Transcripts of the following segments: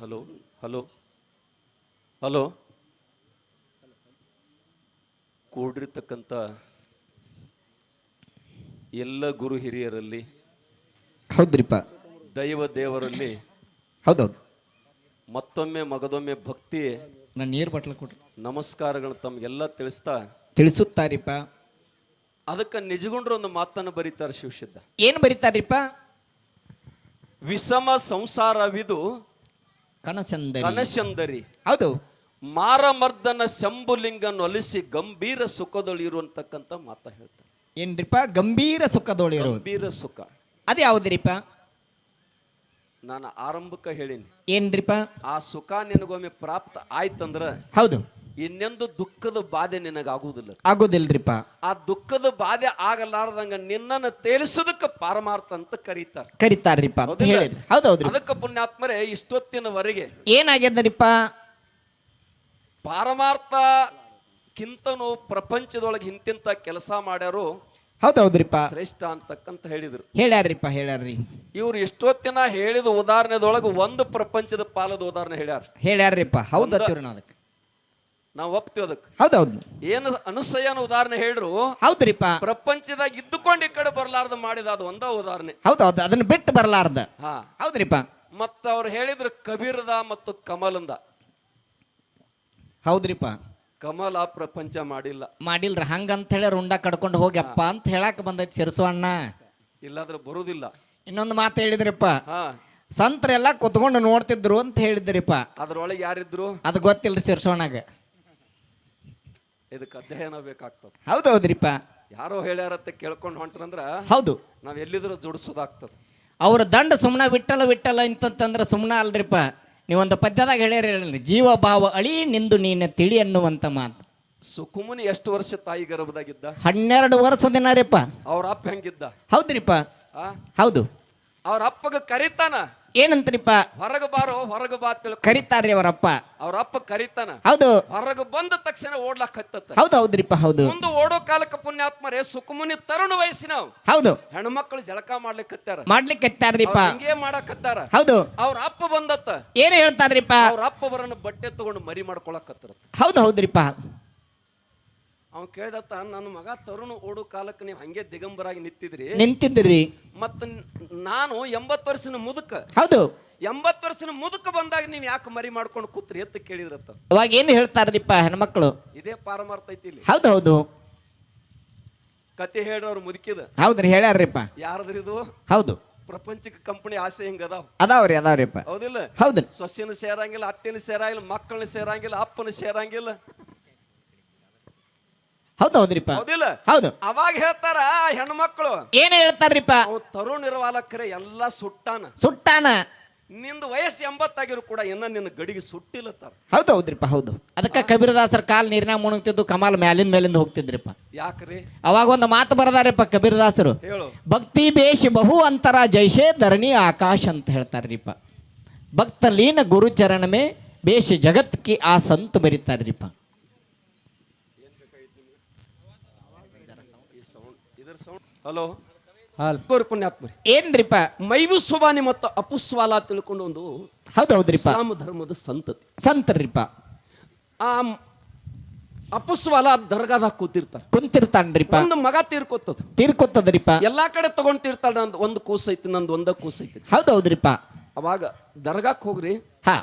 Hello hello hello. ಕೂಡಿರ್ತಕ್ಕಂಥ ಎಲ್ಲ ಗುರು ಹಿರಿಯರಲ್ಲಿ ಹೌದ್ರಿಪ್ಪ. ದೈವ ದೇವರಲ್ಲಿ ಹೌದೌದು. ಮತ್ತೊಮ್ಮೆ ಮಗದೊಮ್ಮೆ ಭಕ್ತಿ ನಾನು ನೀರು ಬಟ್ಲ ಕೊಡ್ರಿ ನಮಸ್ಕಾರಗಳು ತಮಗೆಲ್ಲ ತಿಳಿಸ್ತಾ. ತಿಳಿಸುತ್ತಾರಿಪ್ಪ. ಅದಕ್ಕೆ ನಿಜಗೊಂಡ್ರೆ ಒಂದು ಮಾತನ್ನು ಬರೀತಾರೆ ಶಿವಸಿದ್ಧ. ಏನು ಬರೀತಾರಿಪ್ಪ? ವಿಷಮ ಸಂಸಾರವಿದು ಕನಸಂದರಿ. ಕನಶಂದರಿ ಹೌದು. ಮಾರಮರ್ದನ ಶಂಭುಲಿಂಗನ್ನು ಒಲಿಸಿ ಗಂಭೀರ ಸುಖದೊಳಿರುವಂತಕ್ಕಂಥ ಮಾತ ಹೇಳ್ತಾರೆ ಏನ್ರಿಪ್ಪ? ಗಂಭೀರ ಸುಖದೊಳಿರು. ಗಂಭೀರ ಸುಖ. ಅದು ಯಾವ್ದ್ರಿಪ್ಪ? ನಾನು ಆರಂಭಕ್ಕೆ ಹೇಳಿನಿ. ಏನ್ರಿಪ್ಪ? ಆ ಸುಖ ನಿನಗೊಮ್ಮೆ ಪ್ರಾಪ್ತ ಆಯ್ತಂದ್ರ ಹೌದು. ಇನ್ನೆಂದು ದುಃಖದ ಬಾಧೆ ನಿನಗಾಗುವುದಿಲ್ಲ. ಆಗೋದಿಲ್ರಿಪ್ಪ. ಆ ದುಃಖದ ಬಾಧೆ ಆಗಲಾರ್ದಂಗ ನಿನ್ನನ್ನು ತೇಲಿಸೋದಕ್ಕೆ ಪಾರಮಾರ್ಥ ಅಂತ ಕರೀತಾರೆ. ಕರಿತಾರ್ರಿಪ್ಪ ಅಂತ ಹೌದಿಲ್ಲ? ಹೇಳಿದ್ರಿ. ಹೌದೌದ್ರಿ. ಅದಕ್ಕೆ ಪುಣ್ಯಾತ್ಮರೇ ಇಷ್ಟೊತ್ತಿನವರೆಗೆ ಏನಾಗ್ಯದರಿಪ್ಪ? ಪಾರಮಾರ್ಥಕ್ಕಿಂತನೂ ಪ್ರಪಂಚದೊಳಗೆ ಇಂತಿಂತ ಕೆಲಸ ಮಾಡ್ಯಾರು ಹೌದೌದ್ರಿಪ್ಪ. ಶ್ರೇಷ್ಠ ಅಂತಕ್ಕಂತ ಹೇಳಿದ್ರು. ಹೇಳ್ಯಾರ್ರಿಪ್ಪ ಹೇಳ್ಯಾರ್ರಿ. ಇವ್ರು ಎಷ್ಟೊತ್ತಿನ ಹೇಳಿದ ಉದಾಹರಣೆದೊಳಗೆ ಒಂದು ಪ್ರಪಂಚದ ಪಾಲದ ಉದಾಹರಣೆ ಹೇಳ್ಯಾರ. ಹೇಳ್ಯಾರ್ರಿಪ್ಪ. ಹೌದತ್ತಿವ್ರಿ ನಾವು ಅದಕ್ಕೆ ನಾವು ಒಪ್ತೀವಿ ಅದಕ್ಕೆ ಹೌದೌದು. ಏನು ಅನುಸಯನ ಉದಾಹರಣೆ ಹೇಳ್ರು. ಹೌದ್ರಿಪ್ಪ. ಪ್ರಪಂಚದಾಗ ಇದ್ದುಕೊಂಡು ಈ ಕಡೆ ಬರಲಾರ್ದ ಮಾಡಿದ ಅದು ಒಂದ ಉದಾಹರಣೆ. ಹೌದೌದು ಅದನ್ನ ಬಿಟ್ಟು ಬರಲಾರ್ದ. ಹಾ. ಹೌದ್ರಿಪ್ಪ. ಮತ್ತ ಅವ್ರು ಹೇಳಿದ್ರು ಕಬೀರದ ಮತ್ತು ಕಮಲಂದ. ಹೌದ್ರಿಪ್ಪ. ಕಮಲ ಪ್ರಪಂಚ ಮಾಡಿಲ್ಲ. ಮಾಡಿಲ್ರ ಹಂಗಂತ ಹೇಳಿ ರುಂಡ ಕಡ್ಕೊಂಡು ಹೋಗ್ಯಪ್ಪ ಅಂತ ಹೇಳಕ್ ಬಂದೈತಿ ಸಿರಸು ಅಣ್ಣ ಬರುದಿಲ್ಲ. ಇನ್ನೊಂದು ಮಾತು ಹೇಳಿದ್ರಿಪ್ಪ. ಹಾ. ಸಂತರೆಲ್ಲ ಕುತ್ಕೊಂಡು ನೋಡ್ತಿದ್ರು ಅಂತ ಹೇಳಿದ್ರಿಪ್ಪ. ಅದ್ರೊಳಗೆ ಯಾರಿದ್ರು? ಅದು ಗೊತ್ತಿಲ್ರಿ ಸಿರ್ಸೋಣಾಗ ಇದಕ್ಕೆ ಅಧ್ಯಯನ ಬೇಕಾಗ್ತದೆ. ಹೌದೌದ್ರಿಪ್ಪ ಯಾರೋ ಹೇಳ್ಯಾರತ್ತೆ ಕೇಳ್ಕೊಂಡು ಹೊಂಟ್ರಂದ್ರ ಹೌದು. ನಾವ್ ಎಲ್ಲಿದ್ರು ಜೋಡಿಸೋದಾಗ್ತದೆ. ಅವ್ರ ದಂಡ ಸುಮ್ಮನೆ ವಿಟ್ಟಲ ವಿಟ್ಟಲ ಇಂತಂತಂದ್ರೆ ಸುಮ್ಮನ ಅಲ್ರಿಪ್ಪ. ನೀವೊಂದು ಪದ್ಯದಾಗ ಹೇಳ್ಯಾರ ಹೇಳಿ ಜೀವ ಭಾವ ಅಳಿ ನಿಂದು ನೀನು ತಿಳಿ ಅನ್ನುವಂತ ಮಾತು. ಸುಕುಮುನಿ ಎಷ್ಟು ವರ್ಷ ತಾಯಿ ಗರ್ಭದಾಗಿದ್ದ ಹನ್ನೆರಡು ವರ್ಷ ದಿನ ರೀಪ್ಪ. ಅವ್ರ ಅಪ್ಪ ಹೆಂಗಿದ್ದ? ಹೌದ್ರಿಪ್ಪ. ಆ? ಹೌದು. ಅವ್ರ ಅಪ್ಪಗ ಕರಿತಾನ. ಏನಂತ್ರಿಪ್ಪ? ಹೊರಗ ಬಾರೋ ಹೊರಗ ಬಾ ತಿಳ್ಕ. ಕರಿತಾರ್ರಿ ಅವರಪ್ಪ ಅವ್ರ ಅಪ್ಪ ಕರಿತಾನ. ಹೌದು. ಹೊರಗ ಬಂದ ತಕ್ಷಣ ಓಡ್ಲಾಕ್ ಹತ್ತತ್ತ. ಹೌದು ಹೌದ್ರಿಪ್ಪ ಹೌದು. ಮುಂದೆ ಓಡೋ ಕಾಲಕ್ಕೆ ಪುಣ್ಯಾತ್ಮರೇ ಸುಖಮುನಿ ತರುಣ ವಯಸ್ಸಿನ ಹೌದು. ಹೆಣ್ಮಕ್ಳು ಜಳಕ ಮಾಡ್ಲಿಕ್ಕತ್ತಾರ ಮಾಡ್ಲಿಕ್ಕೆ ಹತ್ತಾರ್ರಿಪ್ಪ. ಹಿಂಗೆ ಮಾಡಕತ್ತಾರ ಹೌದು. ಅವ್ರ ಅಪ್ಪ ಬಂದತ್ತ. ಏನ್ ಹೇಳ್ತಾರ್ರಿಪ್ಪ. ಅವ್ರ ಅಪ್ಪ ಬರನ್ನ ಬಟ್ಟೆ ತಗೊಂಡು ಮರಿ ಮಾಡ್ಕೊಳಕತ್ತಾರ ಹೌದು ಹೌದ್ರಿಪ್ಪ. ಅವ ಕೇಳಿದತ್ತ ನನ್ನ ಮಗ ತರುಣ ಓಡು ಕಾಲಕ್ಕೆ ನೀವು ಹಂಗೆ ದಿಗಂಬರಾಗಿ ನಿಂತಿದ್ರಿ. ನಿಂತಿದ್ರಿ. ಮತ್ತ ನಾನು ಎಂಬತ್ತು ವರ್ಷದ ಮುದುಕ. ಹೌದು. ಎಂಬತ್ತು ವರ್ಷದ ಮುದುಕ ಬಂದಾಗ ನೀವು ಯಾಕೆ ಮರಿ ಮಾಡ್ಕೊಂಡು ಕೂತ್ರಿ ಎತ್ತ ಕೇಳಿದ್ರತ್ತ. ಅವಾಗ ಏನು ಹೇಳ್ತಾರ್ರಿಪ್ಪ ಹೆಣ್ಮಕ್ಳು? ಇದೇ ಪಾರಮಾರ್ಥ ಐತಿ ಇಲ್ಲಿ. ಹೌದು ಹೌದು. ಕತೆ ಹೇಳೋರು ಮುದುಕಿದ. ಹೌದ್ರಿ ಹೇಳ್ಯಾರ್ರಿಪ್ಪ. ಯಾರದ್ರಿ ಇದು? ಹೌದು. ಪ್ರಪಂಚಕ್ಕೆ ಕಂಪನಿ ಆಸೆ ಹಿಂಗ ಅದಾವ. ಅದಾವ್ರಿ ಅದಾವ್ರಿಪ್ಪ. ಹೌದಿಲ್ಲ? ಹೌದು. ಸೊಸೆನ ಸೇರಂಗಿಲ್ಲ ಅತ್ತೆನ ಸೇರಂಗಿಲ್ಲ ಮಕ್ಕಳನ್ನ ಸೇರಂಗಿಲ್ಲ ಅಪ್ಪನ ಸೇರಂಗಿಲ್ಲ. ಹೌದು ಹೌದ್ರಿಪ್ಪ ಹೌದಿಲ್ಲ? ಹೌದು. ಅವಾಗ ಹೇಳ್ತಾರ ಹೆಣ್ಮಕ್ಳು. ಏನ್ ಹೇಳ್ತಾರ್ರಿಪ್ಪ? ಅವ್ ತರುಣ ಇರುವಾಲಕ್ಕರೆ ಎಲ್ಲ ಸುಟ್ಟಾನ. ಸುಟ್ಟಾನ. ನಿಂದು ವಯಸ್ಸು ಎಂಬತ್ತಾಗಿರು ಕೂಡ ಇನ್ನ ನಿನ್ನ ಗಡಿಗೆ ಸುಟ್ಟಿಲ್ಲತ್ತಾರ ಹೌದು ಹೌದ್ರಿಪ್ಪ ಹೌದು. ಅದಕ್ಕೆ ಕಬೀರದಾಸರ ಕಾಲ್ ನೀರಿನಾಗ ಮುಣಗ್ತಿದ್ದು ಕಮಾಲ್ ಮ್ಯಾಲಿಂದ ಮೇಲಿಂದ ಹೋಗ್ತಿದ್ರಿಪ್ಪ. ಯಾಕ್ರಿ? ಅವಾಗ ಒಂದು ಮಾತು ಬರದಾರಪ್ಪ ಕಬೀರದಾಸರು. ಹೇಳು. ಭಕ್ತಿ ಬೇಷ್ ಬಹು ಅಂತರ ಜೈಶೇ ಧರಣಿ ಆಕಾಶ ಅಂತ ಹೇಳ್ತಾರ್ರಿಪ್ಪ. ಭಕ್ತ ಲೀನ ಗುರುಚರಣಮೇ ಬೇಷ್ ಜಗತ್ ಕಿ ಆ ಸಂತ ಬರೀತಾರ್ರಿಪ್ಪ ಇದ್ರ ಸೌಂಡ್ ಹಲೋ? ಹಾಲ್. ಗೌರಿ ಪುಣ್ಯಾತ್ಮರಿ ಏನ್ರಿಪ್ಪ? ಮೈವು ಸುಬಾನಿ ಮತ್ತು ಅಪುಸ್ವಾಲ ತಿಳ್ಕೊಂಡು ಒಂದು ಹೌದು ಹೌದ್ರಿಪ್ಪ. ಇಸ್ಲಾಂ ಧರ್ಮದ ಸಂತತಿ. ಸಂತರ್ರಿಪ್ಪ ಆ ಅಪುಸ್ವಾಲ ದರ್ಗಾದಾಗ ಕೂತಿರ್ತಾರೆ ಕುಂತಿರ್ತಾನ್ರಿಪ್ಪ. ಒಂದು ಮಗ ತೀರ್ಕೊತದ ತೀರ್ಕೊತದ್ರಿಪ್ಪ ಎಲ್ಲಾ ಕಡೆ ತಗೊಂಡ್ತಿರ್ತಾಳ ನಂದು ಒಂದು ಕೂಸ್ ಐತಿ ನಂದು ಒಂದ ಕೂಸ್ ಐತಿ. ಹೌದು ಹೌದ್ರಿಪ್ಪ. ಅವಾಗ ದರ್ಗಾಕ್ ಹೋಗ್ರಿ ಹಾ.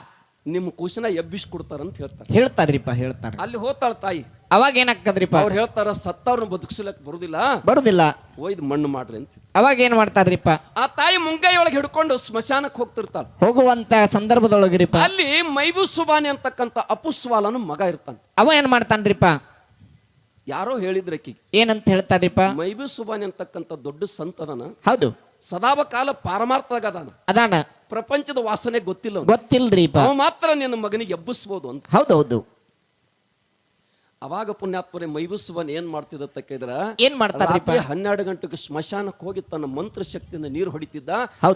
ನಿಮ್ಮ ಕೂಸನ ಎಬ್ಬಿಸಿ ಕೊಡ್ತಾರಂತ ಹೇಳ್ತಾರೆ ಹೇಳ್ತಾರ್ರಿಪ್ಪ ಹೇಳ್ತಾರೆ. ಅಲ್ಲಿ ಹೋತಾಳ ತಾಯಿ. ಅವಾಗ ಏನಾಗ್ತದ್ರಿಪ್ಪ? ಅವ್ರು ಹೇಳ್ತಾರ ಸತ್ತವ್ರನ್ನ ಬದುಕಿಸ್ಲಕ್ ಬರುದಿಲ್ಲ. ಬರುದಿಲ್ಲ. ಒಯ್ದು ಮಣ್ಣು ಮಾಡ್ರಿ ಅಂತ. ಅವಾಗ ಏನ್ ಮಾಡ್ತಾರ್ರಿಪ್ಪ? ಆ ತಾಯಿ ಮುಂಗೈ ಒಳಗೆ ಹಿಡ್ಕೊಂಡು ಸ್ಮಶಾನಕ್ಕೆ ಹೋಗ್ತಿರ್ತಾಳ. ಹೋಗುವಂತ ಸಂದರ್ಭದೊಳಗ್ರಿಪ್ಪ? ಅಲ್ಲಿ ಮೈಬು ಸುಬಾನಿ ಅಂತಕ್ಕಂಥ ಅಪುಸ್ವಾಲನ ಮಗ ಇರ್ತಾನೆ. ಅವ ಏನ್ ಮಾಡ್ತಾನ್ರಿಪ್ಪ? ಯಾರೋ ಹೇಳಿದ್ರೆ ಆಕಿಗೆ. ಏನಂತ ಹೇಳ್ತಾರ್ರಿಪ್ಪ? ಮೈಬು ಸುಬಾನಿ ಅಂತಕ್ಕಂಥ ದೊಡ್ಡ ಸಂತದನ ಹೌದು. ಸದಾವ ಕಾಲ ಪಾರಮಾರ್ಥದಾಗ ಅದಾನ. ಅದಾನ. ಪ್ರಪಂಚದ ವಾಸನೆ ಗೊತ್ತಿಲ್ಲ ಅವ ಮಾತ್ರ ನಿನ್ನ ಮಗನಿಗೆ ಎಬ್ಬಿಸ್ಬೋದು ಅಂತ. ಹೌದು ಹೌದು ಅವಾಗ ಪುಣ್ಯಾತ್ಮರೇ ಮೈಬೂಸುವನ್ ಏನ್ ಮಾಡ್ತಿದ್ದ ಕೇಳಿದ್ರ? ಏನ್ ಮಾಡ್ತಾರೆ ಹನ್ನೆರಡು ಗಂಟೆಗೆ ಸ್ಮಶಾನಕ್ಕೆ ಹೋಗಿ ತನ್ನ ಮಂತ್ರ ಶಕ್ತಿಯಿಂದ ನೀರು ಹೊಡಿತಿದ್ದ.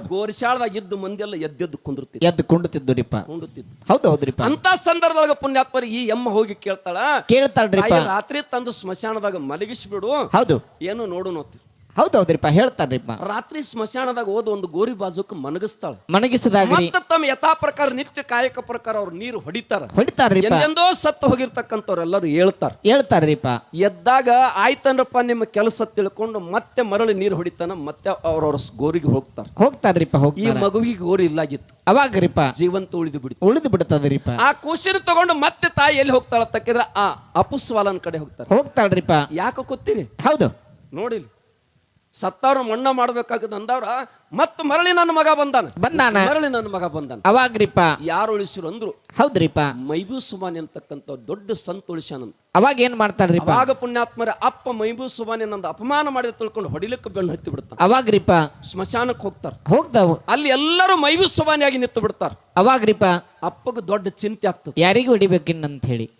ಗೋರಿಶಾಳದಾಗ ಇದ್ದು ಎಲ್ಲ ಎದ್ದೆದ್ದು ಕುಂದಿರ್ತಿದ್ದ. ಎದ್ದು ಕುಂಡುತ್ತಿದ್ದುರಿಪ್ಪ ಕುಂಡುತ್ತಿದ್ದ ಹೌದು ಅಂತ ಸಂದರ್ಭದಾಗ ಪುಣ್ಯಾತ್ಮರಿ ಈ ಎಮ್ಮ ಹೋಗಿ ಕೇಳ್ತಾಳ ಕೇಳ್ತಾಳ್ರಿ ರಾತ್ರಿ ತಂದು ಸ್ಮಶಾನದಾಗ ಮಲಗಿಸ್ಬಿಡು. ಹೌದು. ಏನು ನೋಡು ನೋತಿ ಹೌದೌದ್ರಿಪ್ಪ ಹೇಳ್ತಾರ್ರಿಪ್ಪ. ರಾತ್ರಿ ಸ್ಮಶಾನದಾಗ ಹೋದ ಒಂದು ಗೋರಿ ಬಾಜುಕ್ ಮನಗಿಸ್ತಾಳ. ಮನಗಿಸಿದಾಗ ಮತ್ತೆ ತಮ್ಮ ಯಥಾ ಪ್ರಕಾರ ನಿತ್ಯ ಕಾಯಕ ಪ್ರಕಾರ ಅವ್ರು ನೀರು ಹೊಡಿತಾರ. ಹೊಡಿತಾರ್ರಿ ಎಂದೆಂದೋ ಸತ್ತು ಹೋಗಿರ್ತಕ್ಕಂಥವ್ರೆಲ್ಲರೂ ಹೇಳ್ತಾರ. ಹೇಳ್ತಾರ್ರಿಪ್ಪ. ಎದ್ದಾಗ ಆಯ್ತನ್ರಪ್ಪ ನಿಮ್ಮ ಕೆಲಸ ತಿಳ್ಕೊಂಡು ಮತ್ತೆ ಮರಳಿ ನೀರು ಹೊಡಿತಾನ ಮತ್ತೆ ಅವ್ರವ್ರ ಗೋರಿಗೆ ಹೋಗ್ತಾರ. ಹೋಗ್ತಾರ್ರಿಪ್ಪ ಈ ಮಗುವಿಗೆ ಗೋರಿ ಇಲ್ಲಾಗಿತ್ತು. ಅವಾಗ್ರಿಪ್ಪ. ಜೀವಂತ ಉಳಿದು ಬಿಡ್ತು. ಉಳಿದು ಬಿಡ್ತದ್ರಿಪ್ಪ ಆ ಕೂಸಿನ ತಗೊಂಡು ಮತ್ತೆ ತಾಯಿ ಎಲ್ಲಿ ಹೋಗ್ತಾಳ ತಕ್ಕಿದ್ರ ಆ ಅಪುಸ್ವಾಲನ್ ಕಡೆ ಹೋಗ್ತಾರ. ಹೋಗ್ತಾಳ್ರಿಪ್ಪ. ಯಾಕೆ ಗೊತ್ತೀರಿ ಹೌದು. ನೋಡಿಲಿ ಸತ್ತವ್ರ ಮಣ್ಣ ಮಾಡ್ಬೇಕಾಗದ ಅಂದವ್ರ ಮತ್ತ ಮರಳಿ ನನ್ನ ಮಗ ಬಂದಾನ. ಬಂದಾನ? ಮರಳಿ ನನ್ನ ಮಗ ಬಂದಾನ. ಅವಾಗ್ರಿಪ್ಪ? ಯಾರು ಉಳಿಸಿರು ಅಂದ್ರು. ಹೌದ್ರಿಪ್ಪ? ಮೈಬೂ ಸುಮಾನಿ ಅಂತಕ್ಕಂಥ ದೊಡ್ಡ ಸಂತ ಉಳಿಸ್ಯಾನಂತ. ಅವಾಗ ಏನ್ ಮಾಡ್ತಾರ್ರಿ ಅವಾಗ ಪುಣ್ಯಾತ್ಮರ ಅಪ್ಪ ಮೈಬೂ ಸುಮಾನಿ ನಂದು ಅಪಮಾನ ಮಾಡಿದ ತಿಳ್ಕೊಂಡು ಹೊಡಿಲಿಕ್ಕೆ ಬೆನ್ನು ಹತ್ತಿ ಬಿಡ್ತಾರ ಅವಾಗ್ರಿಪ್ಪ? ಸ್ಮಶಾನಕ್ಕೆ ಹೋಗ್ತಾರ. ಹೋಗ್ತಾವ ಅಲ್ಲಿ ಎಲ್ಲರೂ ಮೈಬೂ ಸುಮಾನಿಯಾಗಿ ನಿಂತು ಬಿಡ್ತಾರ. ಅವಾಗ್ರಿಪ್ಪ? ಅಪ್ಪಗ ದೊಡ್ಡ ಚಿಂತೆ ಆಗ್ತದೆ. ಯಾರಿಗೂ ಹೊಡಿಬೇಕಿನ್ನಂತ ಹೇಳಿ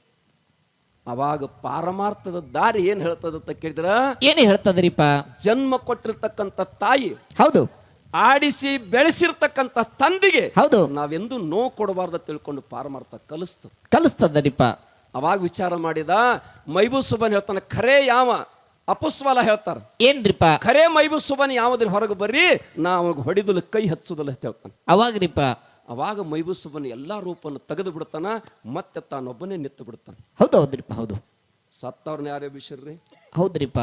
ಅವಾಗ ಪಾರಮಾರ್ಥದ ದಾರಿ ಏನ್ ಹೇಳ್ತದ ಅಂತ ಕೇಳಿದ್ರ? ಏನು ಹೇಳ್ತದ್ರಿಪ್ಪ? ಜನ್ಮ ಕೊಟ್ಟಿರ್ತಕ್ಕಂಥ ತಾಯಿ ಹೌದು. ಆಡಿಸಿ ಬೆಳೆಸಿರ್ತಕ್ಕಂಥ ತಂದಿಗೆ ಹೌದು. ನಾವೆಂದು ನೋವು ಕೊಡಬಾರ್ದ ತಿಳ್ಕೊಂಡು ಪಾರಮಾರ್ಥ ಕಲಿಸ್ತದ. ಕಲಿಸ್ತದ್ರಿಪ್ಪ. ಅವಾಗ ವಿಚಾರ ಮಾಡಿದ ಮೈಬೂಸುಬನ್ ಹೇಳ್ತಾನೆ ಖರೆ ಯಾವ? ಅಪಸ್ವಾಲ ಹೇಳ್ತಾರ ಏನ್ರಿಪ್ಪ? ಖರೆ ಮೈಬೂಸುಬನ್ ಯಾವ್ದ್ರ ಹೊರಗೆ ಬರ್ರಿ ನಾ ಅವಾಗ ಹೊಡಿದಲ್ಲ ಕೈ ಹಚ್ಚುದಲ್ಲ ಅಂತ ಹೇಳ್ತಾನೆ. ಅವಾಗ್ರಿಪ್ಪ? ಅವಾಗ ಮೈಬೂಸವನ ಎಲ್ಲ ಎಲ್ಲಾ ರೂಪನ್ನು ತೆಗೆದು ಬಿಡ್ತಾನ ಮತ್ತೆ ತಾನೊಬ್ಬನೇ ನಿತ್ತು ಬಿಡ್ತಾನೆ. ಹೌದು ಹೌದ್ರಿಪ್ಪ ಹೌದು. ಸತ್ತವ್ರನ್ನ ಯಾರೇ ಬಿಸಿರ್ರಿ ಹೌದ್ರಿಪ್ಪ.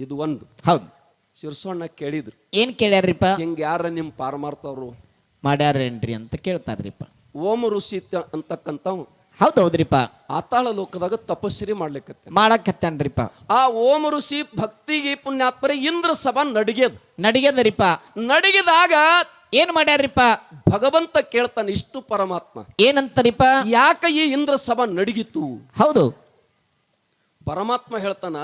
ಇದು ಒಂದು. ಹೌದು. ಶಿರ್ಸೋಣ್ಣ ಕೇಳಿದ್ರು. ಏನ್ ಕೇಳ್ಯಾರ್ರಿಪ್ಪ? ಹಿಂಗ ಯಾರ ನಿಮ್ ಪಾರಮಾರ್ತವ್ರು ಮಾಡ್ಯಾರೇನ್ರಿ ಅಂತ ಕೇಳ್ತಾರ್ರಿಪ್ಪ. ಓಮ ಋಷಿ ಅಂತಕ್ಕಂಥವ್ ಹೌದು ಹೌದ್ರಿಪ್ಪ. ಆತಾಳ ಲೋಕದಾಗ ತಪಸ್ಸಿರಿ ಮಾಡ್ಲಿಕ್ಕೆ ಮಾಡಕತ್ತಾನ್ರಿಪ್ಪ. ಆ ಓಮ ಋಷಿ ಭಕ್ತಿಗೆ ಪುಣ್ಯಾತ್ಮರೆ ಇಂದ್ರ ಸಭಾ ನಡಿಗೆದ. ನಡಿಗೆದರಿಪ್ಪ. ನಡಿಗೆದಾಗ ಏನ್ ಮಾಡ್ಯಾರಿಪ್ಪ ಭಗವಂತ ಕೇಳ್ತಾನೆ ಇಷ್ಟು ಪರಮಾತ್ಮ. ಏನಂತಾರಿಪ್ಪ? ಯಾಕ ಈ ಇಂದ್ರ ಸಭಾ ನಡಗಿತು ಹೌದು. ಪರಮಾತ್ಮ ಹೇಳ್ತಾನ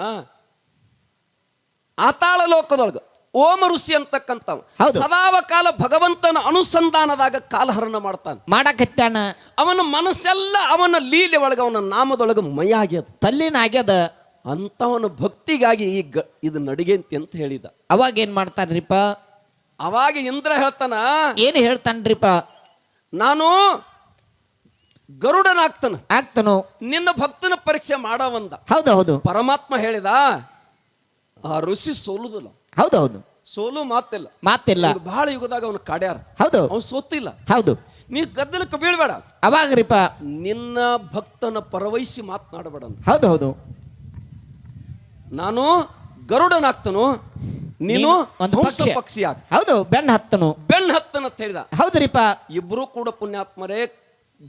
ಆತಾಳ ಲೋಕದೊಳಗ ಓಮ ಋಷಿ ಅಂತಕ್ಕಂಥವ್. ಸದಾವ ಕಾಲ ಭಗವಂತನ ಅನುಸಂಧಾನದಾಗ ಕಾಲಹರಣ ಮಾಡ್ತಾನೆ. ಮಾಡಕತ್ತಾನ? ಅವನ ಮನಸ್ಸೆಲ್ಲ ಅವನ ಲೀಲೆ ಒಳಗ ಅವನ ನಾಮದೊಳಗ ಮೈ ಆಗ್ಯದ. ತಲ್ಲಿನ ಆಗ್ಯದ? ಅಂತವನ ಭಕ್ತಿಗಾಗಿ ಈ ಗ ಇದು ನಡಿಗೆಂತಿ ಅಂತ ಹೇಳಿದ. ಅವಾಗ ಏನ್ ಮಾಡ್ತಾನ್ರಿಪ್ಪ ಅವಾಗ ಇಂದ್ರ ಹೇಳ್ತಾನ ಏನು ಹೇಳ್ತಾನ್ರಿಪ್ಪ? ನಾನು ಗರುಡನಾಗ್ತಾನ ಆಗ್ತನು. ನಿನ್ನ ಭಕ್ತನ ಪರೀಕ್ಷೆ ಮಾಡವಂದ. ಹೌದು ಹೌದು. ಪರಮಾತ್ಮ ಹೇಳಿದ ಆ ಋಷಿ ಸೋಲುದಿಲ್ಲ. ಹೌದು ಹೌದು. ಸೋಲು ಮಾತಿಲ್ಲ. ಮಾತಿಲ್ಲ. ಬಹಳ ಯುಗದಾಗ ಅವನು ಕಾಡ್ಯಾರ. ಹೌದು. ಅವನು ಸೋತಿಲ್ಲ. ಹೌದು. ನೀ ಗದ್ದಲಕ್ಕೆ ಬೀಳ್ಬೇಡ. ಅವಾಗ್ರಿಪ್ಪ. ನಿನ್ನ ಭಕ್ತನ ಪರವಹಿಸಿ ಮಾತನಾಡಬೇಡ. ಹೌದು ಹೌದು. ನಾನು ಗರುಡನಾಗ್ತನು. ನೀನು ಒಂದು ಪಕ್ಷಿ. ಆಗ ಹೌದು ಬೆನ್ನ ಹತ್ತನು. ಬೆನ್ ಹತ್ತನ ಅಂತ ಹೇಳಿದ. ಹೌದ್ರಿಪ್ಪ. ಇಬ್ರು ಕೂಡ ಪುಣ್ಯಾತ್ಮರೇ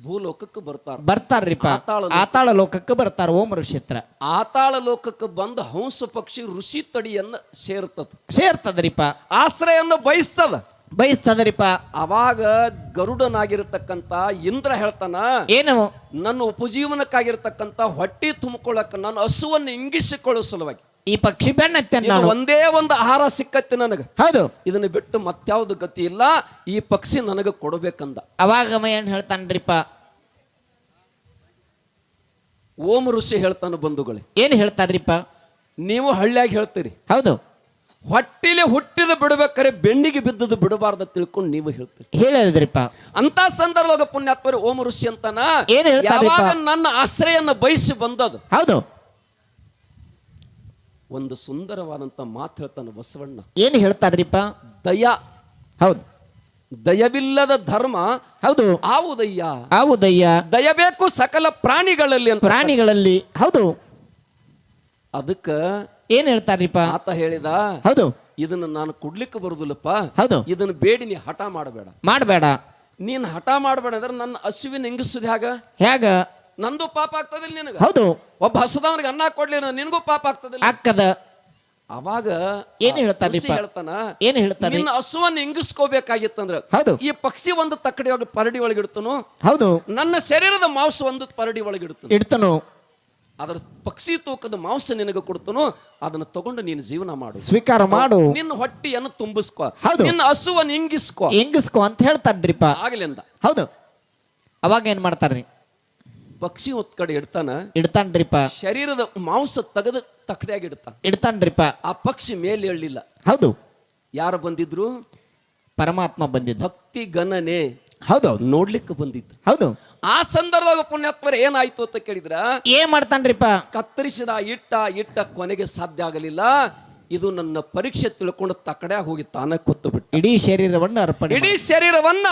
ಭೂಲೋಕಕ್ಕೆ ಬರ್ತಾರ. ಬರ್ತಾರ್ರಿಪ್ಪ. ಆತಾಳ ಲೋಕ. ಆತಾಳ ಲೋಕಕ್ಕೆ ಬರ್ತಾರ ಓಂ ಋಷಿತ್ರ ಆತಾಳ ಲೋಕಕ್ಕೆ ಬಂದ ಹಂಸ ಪಕ್ಷಿ ಋಷಿ ತಡಿಯನ್ನ ಸೇರ್ತದ. ಸೇರ್ತದ್ರಿಪ್ಪ. ಆಶ್ರಯನ್ನ ಬಯಸ್ತದ. ಬಯಸ್ತದ್ರಿಪ್ಪ. ಅವಾಗ ಗರುಡನಾಗಿರತಕ್ಕಂತ ಇಂದ್ರ ಹೇಳ್ತಾನ ಏನು? ನನ್ನ ಉಪಜೀವನಕ್ಕಾಗಿರ್ತಕ್ಕಂತ ಹೊಟ್ಟಿ ತುಂಬಿಕೊಳ್ಳಕ್ಕ ನನ್ನ ಹಸುವನ್ನು ಇಂಗಿಸಿಕೊಳ್ಳೋ ಸಲುವಾಗಿ. ಈ ಪಕ್ಷಿ ಬೆನ್ನತ್ತೆ ಹತ್ತೇನ್ ಇದು ನಾನು. ಒಂದೇ ಒಂದು ಆಹಾರ ಸಿಕ್ಕತ್ತೆ ನನಗೆ. ಹೌದು. ಇದನ್ನ ಬಿಟ್ಟು ಮತ್ಯಾವ್ದು ಗತಿ ಇಲ್ಲ. ಈ ಪಕ್ಷಿ ನನಗೆ ಕೊಡಬೇಕಂದ. ಅವಾಗ ಅವ ಏನ್ ಹೇಳ್ತಾನ್ರಿಪ್ಪ? ಓಂ ಋಷಿ ಹೇಳ್ತಾನ ಬಂಧುಗಳೇ. ಏನ್ ಹೇಳ್ತಾರ್ರಿಪ್ಪ ನೀವು ಹಳ್ಳಿಯಾಗಿ ಹೇಳ್ತೀರಿ. ಹೌದು. ಹೊಟ್ಟಿಲಿ ಹುಟ್ಟಿದ ಬಿಡ್ಬೇಕಾರೆ ಬೆಣ್ಣಿಗೆ ಬಿದ್ದದು ಬಿಡಬಾರ್ದ ತಿಳ್ಕೊಂಡು ನೀವು ಹೇಳ್ತೀರಿ. ಹೇಳಿದ್ರಿಪ್ಪ. ಅಂತ ಸಂದರ್ಭದಾಗ ಪುಣ್ಯಾತ್ಮರಿ ಓಂ ಋಷಿ ಅಂತಾನ ಏನ್? ಯಾವಾಗ ನನ್ನ ಆಶ್ರಯನ ಬಯಸಿ ಬಂದದು ಹೌದು. ಒಂದು ಸುಂದರವಾದಂತ ಮಾತು ಹೇಳ್ತಾನೆ ಬಸವಣ್ಣ. ಏನು ಹೇಳ್ತಾರ್ರಿಪ್ಪ ದಯ. ಹೌದು. ದಯವಿಲ್ಲದ ಧರ್ಮ ಹೌದು. ಆವುದಯ್ಯ. ಆವುದಯ್ಯ. ದಯಬೇಕು ಸಕಲ ಪ್ರಾಣಿಗಳಲ್ಲಿ ಅಂತ ಪ್ರಾಣಿಗಳಲ್ಲಿ. ಹೌದು. ಅದಕ್ಕ ಏನ್ ಹೇಳ್ತಾರ್ರಿಪ್ಪ? ಆತ ಹೇಳಿದ ಹೌದು. ಇದನ್ನ ನಾನು ಕೊಡ್ಲಿಕ್ಕೆ ಬರುದಿಲ್ಲಪ್ಪ. ಹೌದು. ಇದನ್ನ ಬೇಡಿ ನೀ ಹಠ ಮಾಡಬೇಡ. ಮಾಡಬೇಡ. ನೀನ್ ಹಠ ಮಾಡಬೇಡ ಅಂದ್ರೆ ನನ್ನ ಹಸುವಿನ ಹೆಂಗಸುದ ಹ್ಯಾಗ ಹೇಗ? ನಂದು ಪಾಪ ಆಗ್ತದಿಲ್ಲ ನಿನಗೆ. ಹೌದು. ಒಬ್ಬ ಹಸದವನಿಗೆ ಅನ್ನ ಕೊಡ್ಲಿ ನಿನಗೂ ಪಾಪ ಆಗ್ತದಿಲ್ಲ. ಅಕ್ಕದ ಅವಾಗ ಏನ್ ಹೇಳ್ತಾನೆ? ಋಷಿ ಹೇಳ್ತಾನ ಏನ್ ಹೇಳ್ತಾನೆ? ನಿನ್ನ ಹಸುವನ್ನು ಹೆಂಗಿಸ್ಕೋಬೇಕಾಗಿತ್ತಂದ್ರ ಹೌದು. ಈ ಪಕ್ಷಿ ಒಂದು ತಕ್ಕಡಿ ಒಳಗೆ ಪರಡಿ ಒಳಗಿಡ್ತನು ಹೌದು. ನನ್ನ ಶರೀರದ ಮಾಂಸ ಒಂದು ಪರಡಿ ಒಳಗೆ ಇಡ್ತನು. ಅದರ ಪಕ್ಷಿ ತೂಕದ ಮಾಂಸ ನಿನಗೆ ಕೊಡ್ತನು ಅದನ್ನ ತಗೊಂಡು ನೀನು ಜೀವನ ಮಾಡು. ಸ್ವೀಕಾರ ಮಾಡು. ನಿನ್ನ ಹೊಟ್ಟಿಯನ್ನು ತುಂಬಿಸ್ಕೋ. ಹೌದು. ನಿನ್ನ ಹಸುವನ್ನು ಹಿಂಗಿಸ್ಕೋ ಹೆಂಗಿಸ್ಕೊ ಅಂತ ಹೇಳ್ತಾನ್ರಿಪ್ಪ ಆಗ್ಲಿಂದ. ಹೌದು. ಅವಾಗ ಏನ್ ಮಾಡ್ತಾರ್ರಿ? ಪಕ್ಷಿ ಒತ್ ಕಡೆ ಇಡ್ತಾನ ಇಡ್ತಾನ್ರಿಪ್ಪ. ಶರೀರದ ಮಾಂಸ ತೆಗೆದು ತಕ್ಕಡಿಯಾಗಿ ಇಡ್ತಾನ. ಇಡ್ತಾನ್ರಿಪ್ಪ. ಆ ಪಕ್ಷಿ ಮೇಲೆ ಹೇಳಲಿಲ್ಲ ಹೌದು. ಯಾರು ಬಂದಿದ್ರು? ಪರಮಾತ್ಮ ಬಂದಿದ್ದ. ಭಕ್ತಿ ಗಣನೆ ಹೌದು. ನೋಡ್ಲಿಕ್ಕೆ ಬಂದಿತ್ತು. ಹೌದು. ಆ ಸಂದರ್ಭದಾಗ ಪುಣ್ಯಾತ್ಮರ ಏನಾಯ್ತು ಅಂತ ಕೇಳಿದ್ರ? ಏನ್ ಮಾಡ್ತಾನ್ರಿಪ್ಪ? ಕತ್ತರಿಸಿದ ಇಟ್ಟ ಇಟ್ಟ ಕೊನೆಗೆ ಸಾಧ್ಯ ಆಗಲಿಲ್ಲ. ಇದು ನನ್ನ ಪರೀಕ್ಷೆ ತಿಳ್ಕೊಂಡು ತಕಡ್ಯಾಗ ಹೋಗಿ ತಾನ ಕೊತ್ತು ಬಿಟ್ಟು. ಇಡೀ ಶರೀರವನ್ನ ಅರ್ಪಣೆ ಇಡೀ ಶರೀರವನ್ನ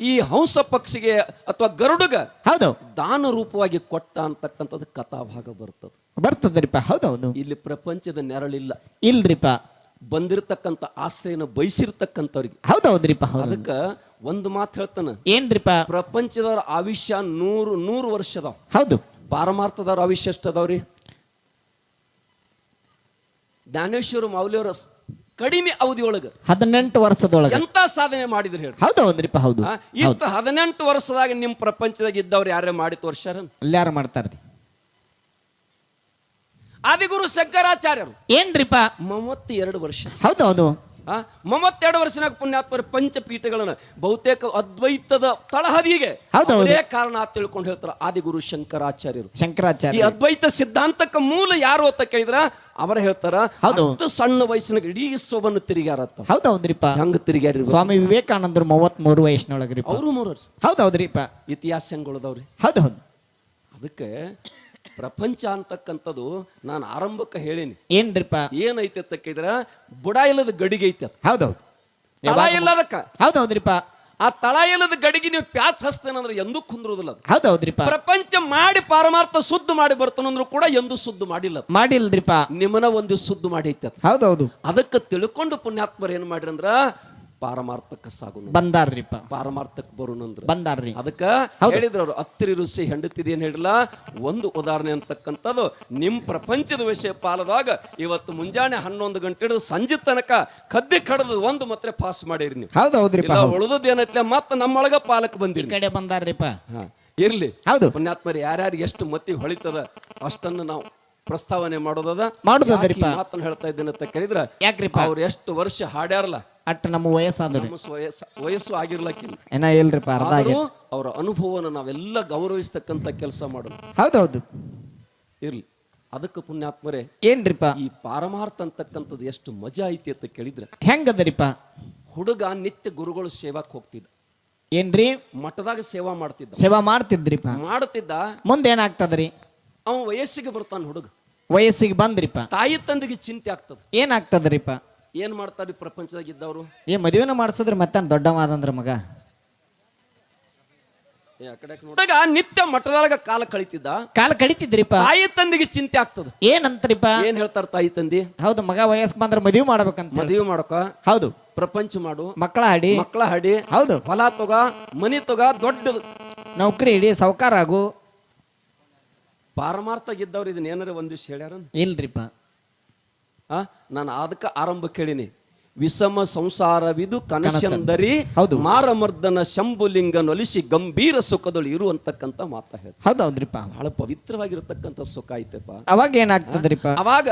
ಈ ಹಂಸ ಪಕ್ಷಿಗೆ ಅಥವಾ ಗರುಡಗ ಹೌದು. ದಾನ ರೂಪವಾಗಿ ಕೊಟ್ಟ ಅಂತಕ್ಕಂಥದ್ದು ಕಥಾಭಾಗ ಬರ್ತದೆ. ಬರ್ತದ್ರಿಪ್ಪ. ಹೌದೌದು. ಇಲ್ಲಿ ಪ್ರಪಂಚದ ನೆರಳಿಲ್ಲ. ಇಲ್ರಿಪ್ಪ. ಬಂದಿರತಕ್ಕಂಥ ಆಶ್ರಯನ ಬಯಸಿರ್ತಕ್ಕಂಥವ್ರಿಗೆ. ಹೌದೌದ್ರಿಪ್ಪ. ಹೌದು. ಅದಕ್ಕೆ ಒಂದು ಮಾತು ಹೇಳ್ತಾನ. ಏನ್ರಿಪ್ಪ? ಪ್ರಪಂಚದವ್ರ ಆವಿಷ್ಯ ನೂರು ನೂರು ವರ್ಷ ಅದಾವ ಹೌದು. ಪಾರಮಾರ್ಥದವ್ರ ಆವಿಷ್ಯ ಎಷ್ಟು ಅದಾವ್ರಿ ಜ್ಞಾನೇಶ್ವರ ಮೌಲ್ಯವರ ಕಡಿಮೆ ಅವಧಿಯೊಳಗೆ ಹದಿನೆಂಟು ವರ್ಷದೊಳಗೆ. ಎಂತ ಸಾಧನೆ ಮಾಡಿದ್ರು ಹೇಳಿ. ಹೌದು ಆ, ಇಷ್ಟು ಹದಿನೆಂಟು ವರ್ಷದಾಗ ನಿಮ್ಮ ಪ್ರಪಂಚದಾಗ ಇದ್ದವ್ರು ಯಾರೇ ಮಾಡಿ ತೋರ್ಸ್ಯಾರ ಅಲ್ಯಾರ ಮಾಡ್ತಾರ್ರಿ ಆದಿಗುರು ಶಂಕರಾಚಾರ್ಯರು. ಏನ್ರಿಪ್ಪ? ಮೂವತ್ತೆರಡು ವರ್ಷ. ಹೌದೌದು ಆ? ಮೂವತ್ತೆರಡು ವರ್ಷನಾಗ ಪುಣ್ಯಾತ್ಮರ ಪಂಚಪೀಠಗಳನ್ನು ಬಹುತೇಕ ಅದ್ವೈತದ ತಳಹದಿಗೆ ಹೌದು, ಹೌದು. ಅದೇ ಕಾರಣ ಅಂತ ತಿಳ್ಕೊಂಡು ಹೇಳ್ತಾರೆ ಆದಿಗುರು ಶಂಕರಾಚಾರ್ಯರು. ಈ ಶಂಕರಾಚಾರ್ಯ ಅದ್ವೈತ ಸಿದ್ಧಾಂತಕ್ಕೆ ಮೂಲ ಯಾರು ಅಂತ ಕೇಳಿದ್ರ ಅವರ ಹೇಳ್ತಾರ. ಅಷ್ಟು ಸಣ್ಣ ವಯಸ್ಸಿನಾಗ ಇಡೀ ವಿಶ್ವವನ್ನು ತಿರುಗ್ಯಾರತ್ತ. ಹೌದೌದ್ರಿಪ್ಪ. ಹಂಗ ತಿರುಗ್ಯಾರ ಸ್ವಾಮಿ ವಿವೇಕಾನಂದರು ಮೂವತ್ತ್ ಮೂರು ವಯಸ್ಸಿನೊಳಗ್ರಿ ಅವರು ಮೂರು ವರ್ಷ. ಹೌದೌದ್ರಿಪ್ಪ. ಇತಿಹಾಸ ಹೆಂಗೊಳದವ್ರಿ ಹೌದು ಹೌದೌದು. ಅದಕ್ಕೆ ಪ್ರಪಂಚ ಅಂತಕ್ಕಂಥದ್ದು ನಾನು ಆರಂಭಕ್ಕೆ ಹೇಳೀನಿ. ಏನ್ರಿಪ್ಪ? ಏನೈತೆ ಅಂತ ಕೇಳಿದ್ರ ಬುಡ ಇಲ್ಲದ ಗಡಿಗೆ ಐತೆ ಅದು. ಹೌದೌದು ತಳ ಇಲ್ಲದಕ್ಕ. ಹೌದೌದ್ರಿಪ್ಪ. ಆ ತಳ ಇಲ್ಲದ ಗಡಿಗೆ ನೀವು ಪ್ಯಾಚ್ ಹಸ್ತೇನಂದ್ರೆ ಎಂದೂ ಕುಂದ್ರುದಿಲ್ಲ ಅದು. ಹೌದೌದ್ರಿಪ್ಪ. ಪ್ರಪಂಚ ಮಾಡಿ ಪಾರಮಾರ್ಥ ಸುದ್ದು ಮಾಡಿ ಬರ್ತಾನಂದ್ರು ಕೂಡ ಎಂದೂ ಸುದ್ದು ಮಾಡಿಲ್ಲ ಅದು. ಮಾಡಿಲ್ರಿಪ್ಪ. ನಿಮ್ಮನ್ನ ಒಂದು ಸುದ್ದು ಮಾಡಿ ಅದು. ಹೌದೌದು. ಅದಕ್ಕೆ ತಿಳ್ಕೊಂಡು ಪುಣ್ಯಾತ್ಮರು ಮಾಡ್ರಿ ಮಾಡ್ರಂದ್ರ ಪಾರಮಾರ್ಥಕ್ಕೆ ಸಾಗು ಬಂದಾರ್ರಿಪ್ಪ. ಪಾರಮಾರ್ಥಕ್ಕೆ ಬರುನಂದ್ರ ಬಂದಾರ್ರಿ. ಅದಕ್ಕ ಹೇಳಿದ್ರವ್ರು ಹೇಳಿದ್ರು ಅವ್ರು ಹತ್ತಿರಿ ರುಸಿ ಹೆಂಡತಿದೆ ಏನ್ ಹೇಳಿಲ್ಲ ಒಂದು ಉದಾಹರಣೆ ಅಂತಕ್ಕಂಥದ್ದು ನಿಮ್ ಪ್ರಪಂಚದ ವಿಷಯ ಪಾಲದಾಗ ಇವತ್ತು ಮುಂಜಾನೆ ಹನ್ನೊಂದು ಗಂಟೆ ಹಿಡಿದು ಸಂಜೆ ತನಕ ಕದ್ದಿ ಕಡದು ಒಂದು ಮಾತ್ರ ಪಾಸ್ ಮಾಡಿರಿ ನೀವು. ಹೌದೌದ್ರಿಪ್ಪ ಇಲ್ಲ ಉಳಿದದ್ದು ಏನೈತ್ಲೆ ಮತ್ತೆ ನಮ್ಮೊಳಗ ಪಾಲಕ್ ಬಂದಿರಿ ಕಡೆ ಬಂದಾರ್ರಿಪ್ಪ. ಇರ್ಲಿ. ಹೌದು. ಪುಣ್ಯಾತ್ಮರು ಯಾರ್ಯಾರು ಎಷ್ಟು ಮತಿ ಹೊಳಿತದ ಅಷ್ಟನ್ನು ನಾವು ಪ್ರಸ್ತಾವನೆ ಮಾಡೋದದ. ಮಾಡೋದದ್ರಿಪ್ಪ. ಮಾತನ್ನು ಹೇಳ್ತಾ ಇದ್ದೇನೆ ಅಂತ ಕೇಳಿದ್ರ ಯಾಕ್ರಿಪ್ಪ? ಅವ್ರು ಎಷ್ಟು ವರ್ಷ ಹಾಡ್ಯಾರಲ್ಲ ಅಟ್ಟ ನಮ್ಮ ವಯಸ್ಸಾದ್ರೆ ನಮ್ಮ ವಯಸ್ಸು ಆಗಿರ್ಲಕ್ಕಿಲ್ಲ. ಏನ ಇಲ್ರಿಪ್ಪ ಅರ್ಧ ಅವರ ಅನುಭವನ ನಾವೆಲ್ಲ ಗೌರವಿಸ್ತಕ್ಕಂಥ ಕೆಲಸ ಮಾಡೋದು. ಹೌದೌದು. ಇರ್ಲಿ. ಅದಕ್ಕೆ ಪುಣ್ಯಾತ್ಮರೇ ಏನ್ರಿಪ್ಪ? ಈ ಪಾರಮಾರ್ಥ ಅಂತಕ್ಕಂಥದ್ದು ಎಷ್ಟು ಮಜಾ ಐತಿ ಅಂತ ಕೇಳಿದ್ರೆ ಹೆಂಗದರಿಪ್ಪ? ಹುಡುಗ ನಿತ್ಯ ಗುರುಗಳು ಸೇವಾಕ್ ಹೋಗ್ತಿದ್ದ. ಏನ್ರಿ? ಮಠದಾಗ ಸೇವಾ ಮಾಡ್ತಿದ್ದ. ಸೇವಾ ಮಾಡ್ತಿದ್ರಿಪ್ಪ. ಮಾಡ್ತಿದ್ದ. ಮುಂದೆ ಏನಾಗ್ತದ್ರಿ? ಅವ ವಯಸ್ಸಿಗೆ ಬರ್ತಾನ ಹುಡುಗ. ವಯಸ್ಸಿಗೆ ಬಂದ್ರಿಪ್ಪ. ತಾಯಿ ತಂದೆಗೆ ಚಿಂತೆ ಆಗ್ತದ. ಏನಾಗ್ತದ್ರಿಪ್ಪ? ಏನ್ ಮಾಡ್ತಾರೆ ಪ್ರಪಂಚದಾಗ ಇದ್ದವರು? ಏ ಮದುವೆನ ಮಾಡಿಸಿದ್ರೆ ಮತ್ತೆ ದೊಡ್ಡವಾದಂದ್ರ ಮಗ? ನಿತ್ಯ ಮಠದೊಳಗ ಕಾಲ ಕಳಿತಿದ್ದ. ಕಾಲ ಕಡಿತಿದ್ರಿಪ್ಪ ತಾಯಿ ತಂದೆಗೆ ಚಿಂತೆ ಆಗ್ತದ. ಏನಂತರಿಪ್ಪ? ಏನ್ ಹೇಳ್ತಾರ ತಾಯಿ ತಂದಿ? ಹೌದು ಮಗ ವಯಸ್ಕ ಬಂದ್ರ ಮದುವೆ ಮಾಡ್ಬೇಕಂತ. ಮದುವೆ ಮಾಡಕ? ಹೌದು. ಪ್ರಪಂಚ ಮಾಡು. ಮಕ್ಕಳ ಹಾಡಿ. ಮಕ್ಕಳ ಹಾಡಿ. ಹೌದು. ಹೊಲ ತಗ ಮನಿ ತಗ ದೊಡ್ಡ ನೌಕರಿ ಹಿಡಿ ಸಾವ್ಕಾರ ಆಗು. ಪಾರಮಾರ್ಥಗಿದ್ದವ್ರು ಇದನ್ನ ಏನಾರ ಒಂದ್ ವಿಷಯ ಹೇಳ್ಯಾರ ಇಲ್ರಿಪ್ಪ. ನಾನು ಅದಕ್ಕೆ ಆರಂಭ ಕೇಳಿನಿ. ವಿಷಮ ಸಂಸಾರವಿದು ಕನಸಂದರಿ ಹೌದು. ಮಾರಮರ್ದನ ಶಂಭುಲಿಂಗನ ನೊಲಿಸಿ ಗಂಭೀರ ಸುಖದಲ್ಲಿ ಇರುವಂತಕ್ಕಂತ ಮಾತಾ ಹೇಳ್ತಾರೆ ಹೌದೌದ್ರಿಪ್ಪ. ಬಹಳ ಪವಿತ್ರವಾಗಿರತಕ್ಕಂಥ ಸುಖ ಐತೆಪ್ಪ ಅವಾಗ ಏನಾಗ್ತದ್ರಿಪ್ಪ? ಅವಾಗ